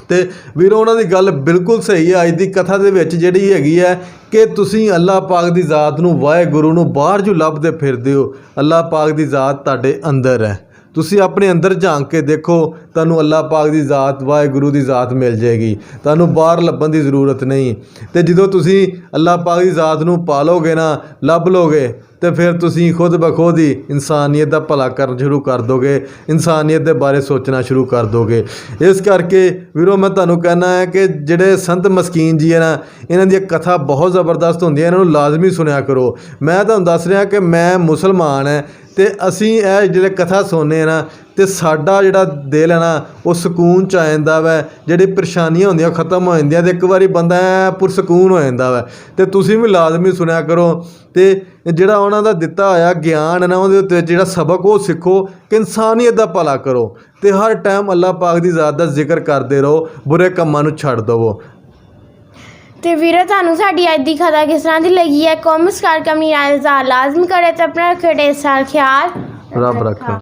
ਤੇ ਵੀਰੋ, ਉਹਨਾਂ ਦੀ ਗੱਲ ਬਿਲਕੁਲ ਸਹੀ ਹੈ ਅੱਜ ਦੀ ਕਥਾ ਦੇ ਵਿੱਚ ਜਿਹੜੀ ਹੈਗੀ ਹੈ ਕਿ ਤੁਸੀਂ ਅੱਲਾਹ ਪਾਕ ਦੀ ਜ਼ਾਤ ਨੂੰ, ਵਾਹਿਗੁਰੂ ਨੂੰ ਬਾਹਰ ਜੋ ਲੱਭਦੇ ਫਿਰਦੇ ਹੋ, ਅੱਲਾਹ ਪਾਕ ਦੀ ਜ਼ਾਤ ਤੁਹਾਡੇ ਅੰਦਰ ਹੈ। ਤੁਸੀਂ ਆਪਣੇ ਅੰਦਰ ਝਾਂਕ ਕੇ ਦੇਖੋ, ਤੁਹਾਨੂੰ ਅੱਲਾਹ ਪਾਕ ਦੀ ਜ਼ਾਤ, ਵਾਹਿਗੁਰੂ ਦੀ ਜ਼ਾਤ ਮਿਲ ਜਾਏਗੀ। ਤੁਹਾਨੂੰ ਬਾਹਰ ਲੱਭਣ ਦੀ ਜ਼ਰੂਰਤ ਨਹੀਂ। ਤੇ ਜਦੋਂ ਤੁਸੀਂ ਅੱਲਾਹ ਪਾਕ ਦੀ ਜ਼ਾਤ ਨੂੰ ਪਾਲੋਗੇ ਨਾ, ਲੱਭ ਲੋਗੇ, ਤੇ ਫਿਰ ਤੁਸੀਂ ਖੁਦ ਬਖੁਦ ਹੀ ਇਨਸਾਨੀਅਤ ਦਾ ਭਲਾ ਕਰਨ ਸ਼ੁਰੂ ਕਰ ਦੋਗੇ, ਇਨਸਾਨੀਅਤ ਦੇ ਬਾਰੇ ਸੋਚਣਾ ਸ਼ੁਰੂ ਕਰ ਦੋਗੇ। ਇਸ ਕਰਕੇ ਵੀਰੋ, ਮੈਂ ਤੁਹਾਨੂੰ ਕਹਿਣਾ ਹੈ ਕਿ ਜਿਹੜੇ ਸੰਤ ਮਸਕੀਨ ਜੀ ਹੈ ਨਾ, ਇਹਨਾਂ ਦੀਆਂ ਕਥਾ ਬਹੁਤ ਜ਼ਬਰਦਸਤ ਹੁੰਦੀਆਂ, ਇਹਨਾਂ ਨੂੰ ਲਾਜ਼ਮੀ ਸੁਣਿਆ ਕਰੋ। ਮੈਂ ਤੁਹਾਨੂੰ ਦੱਸ ਰਿਹਾ ਕਿ ਮੈਂ ਮੁਸਲਮਾਨ ਹੈ ਤੇ ਅਸੀਂ ਇਹ ਜਿਹੜੇ ਕਥਾ ਸੁਣਨੇ ਨਾ, ਤੇ ਸਾਡਾ ਜਿਹੜਾ ਦਿਲ ਹੈ ਨਾ, ਉਹ ਸਕੂਨ ਚ ਆ ਜਾਂਦਾ ਵੈ। ਜਿਹੜੀ ਪਰੇਸ਼ਾਨੀਆਂ ਹੁੰਦੀਆਂ ਖਤਮ ਹੋ ਜਾਂਦੀਆਂ ਤੇ ਇੱਕ ਵਾਰੀ ਬੰਦਾ ਐਂ ਪੁਰਸਕੂਨ ਹੋ ਜਾਂਦਾ ਵੈ। ਤੇ ਤੁਸੀਂ ਵੀ ਲਾਜ਼ਮੀ ਸੁਣਿਆ ਕਰੋ। ਤੇ ਜਿਹੜਾ ਉਹਨਾਂ ਦਾ ਦਿੱਤਾ ਹੋਇਆ ਗਿਆਨ ਹੈ ਨਾ, ਉਹਦੇ ਉੱਤੇ ਜਿਹੜਾ ਸਬਕ, ਉਹ ਸਿੱਖੋ ਕਿ ਇਨਸਾਨੀਅਤ ਦਾ ਭਲਾ ਕਰੋ। ਤੇ ਹਰ ਟਾਈਮ ਅੱਲਾਹ ਪਾਕ ਦੀ ਜ਼ਾਤ ਦਾ ਜ਼ਿਕਰ ਕਰਦੇ ਰਹੋ, ਬੁਰੇ ਕੰਮਾਂ ਨੂੰ ਛੱਡ ਦਵੋ। ਤੇ ਵੀਰੋ ਤੁਹਾਨੂੰ ਸਾਡੀ ਅੱਜ ਦੀ ਕਥਾ ਕਿਸ ਤਰ੍ਹਾਂ ਦੀ ਲੱਗੀ ਹੈ? ਕਮੈਂਟਸ ਕਰਕੇ ਆਪਣੀ ਰਾਏ ਦਾ ਲਾਜ਼ਮ ਕਰੇ ਤੇ ਆਪਣਾ ਰੱਖੋ ਢੇਰ ਸਾਰਾ ਖਿਆਲ। ਰੱਬ ਰੱਖੇ।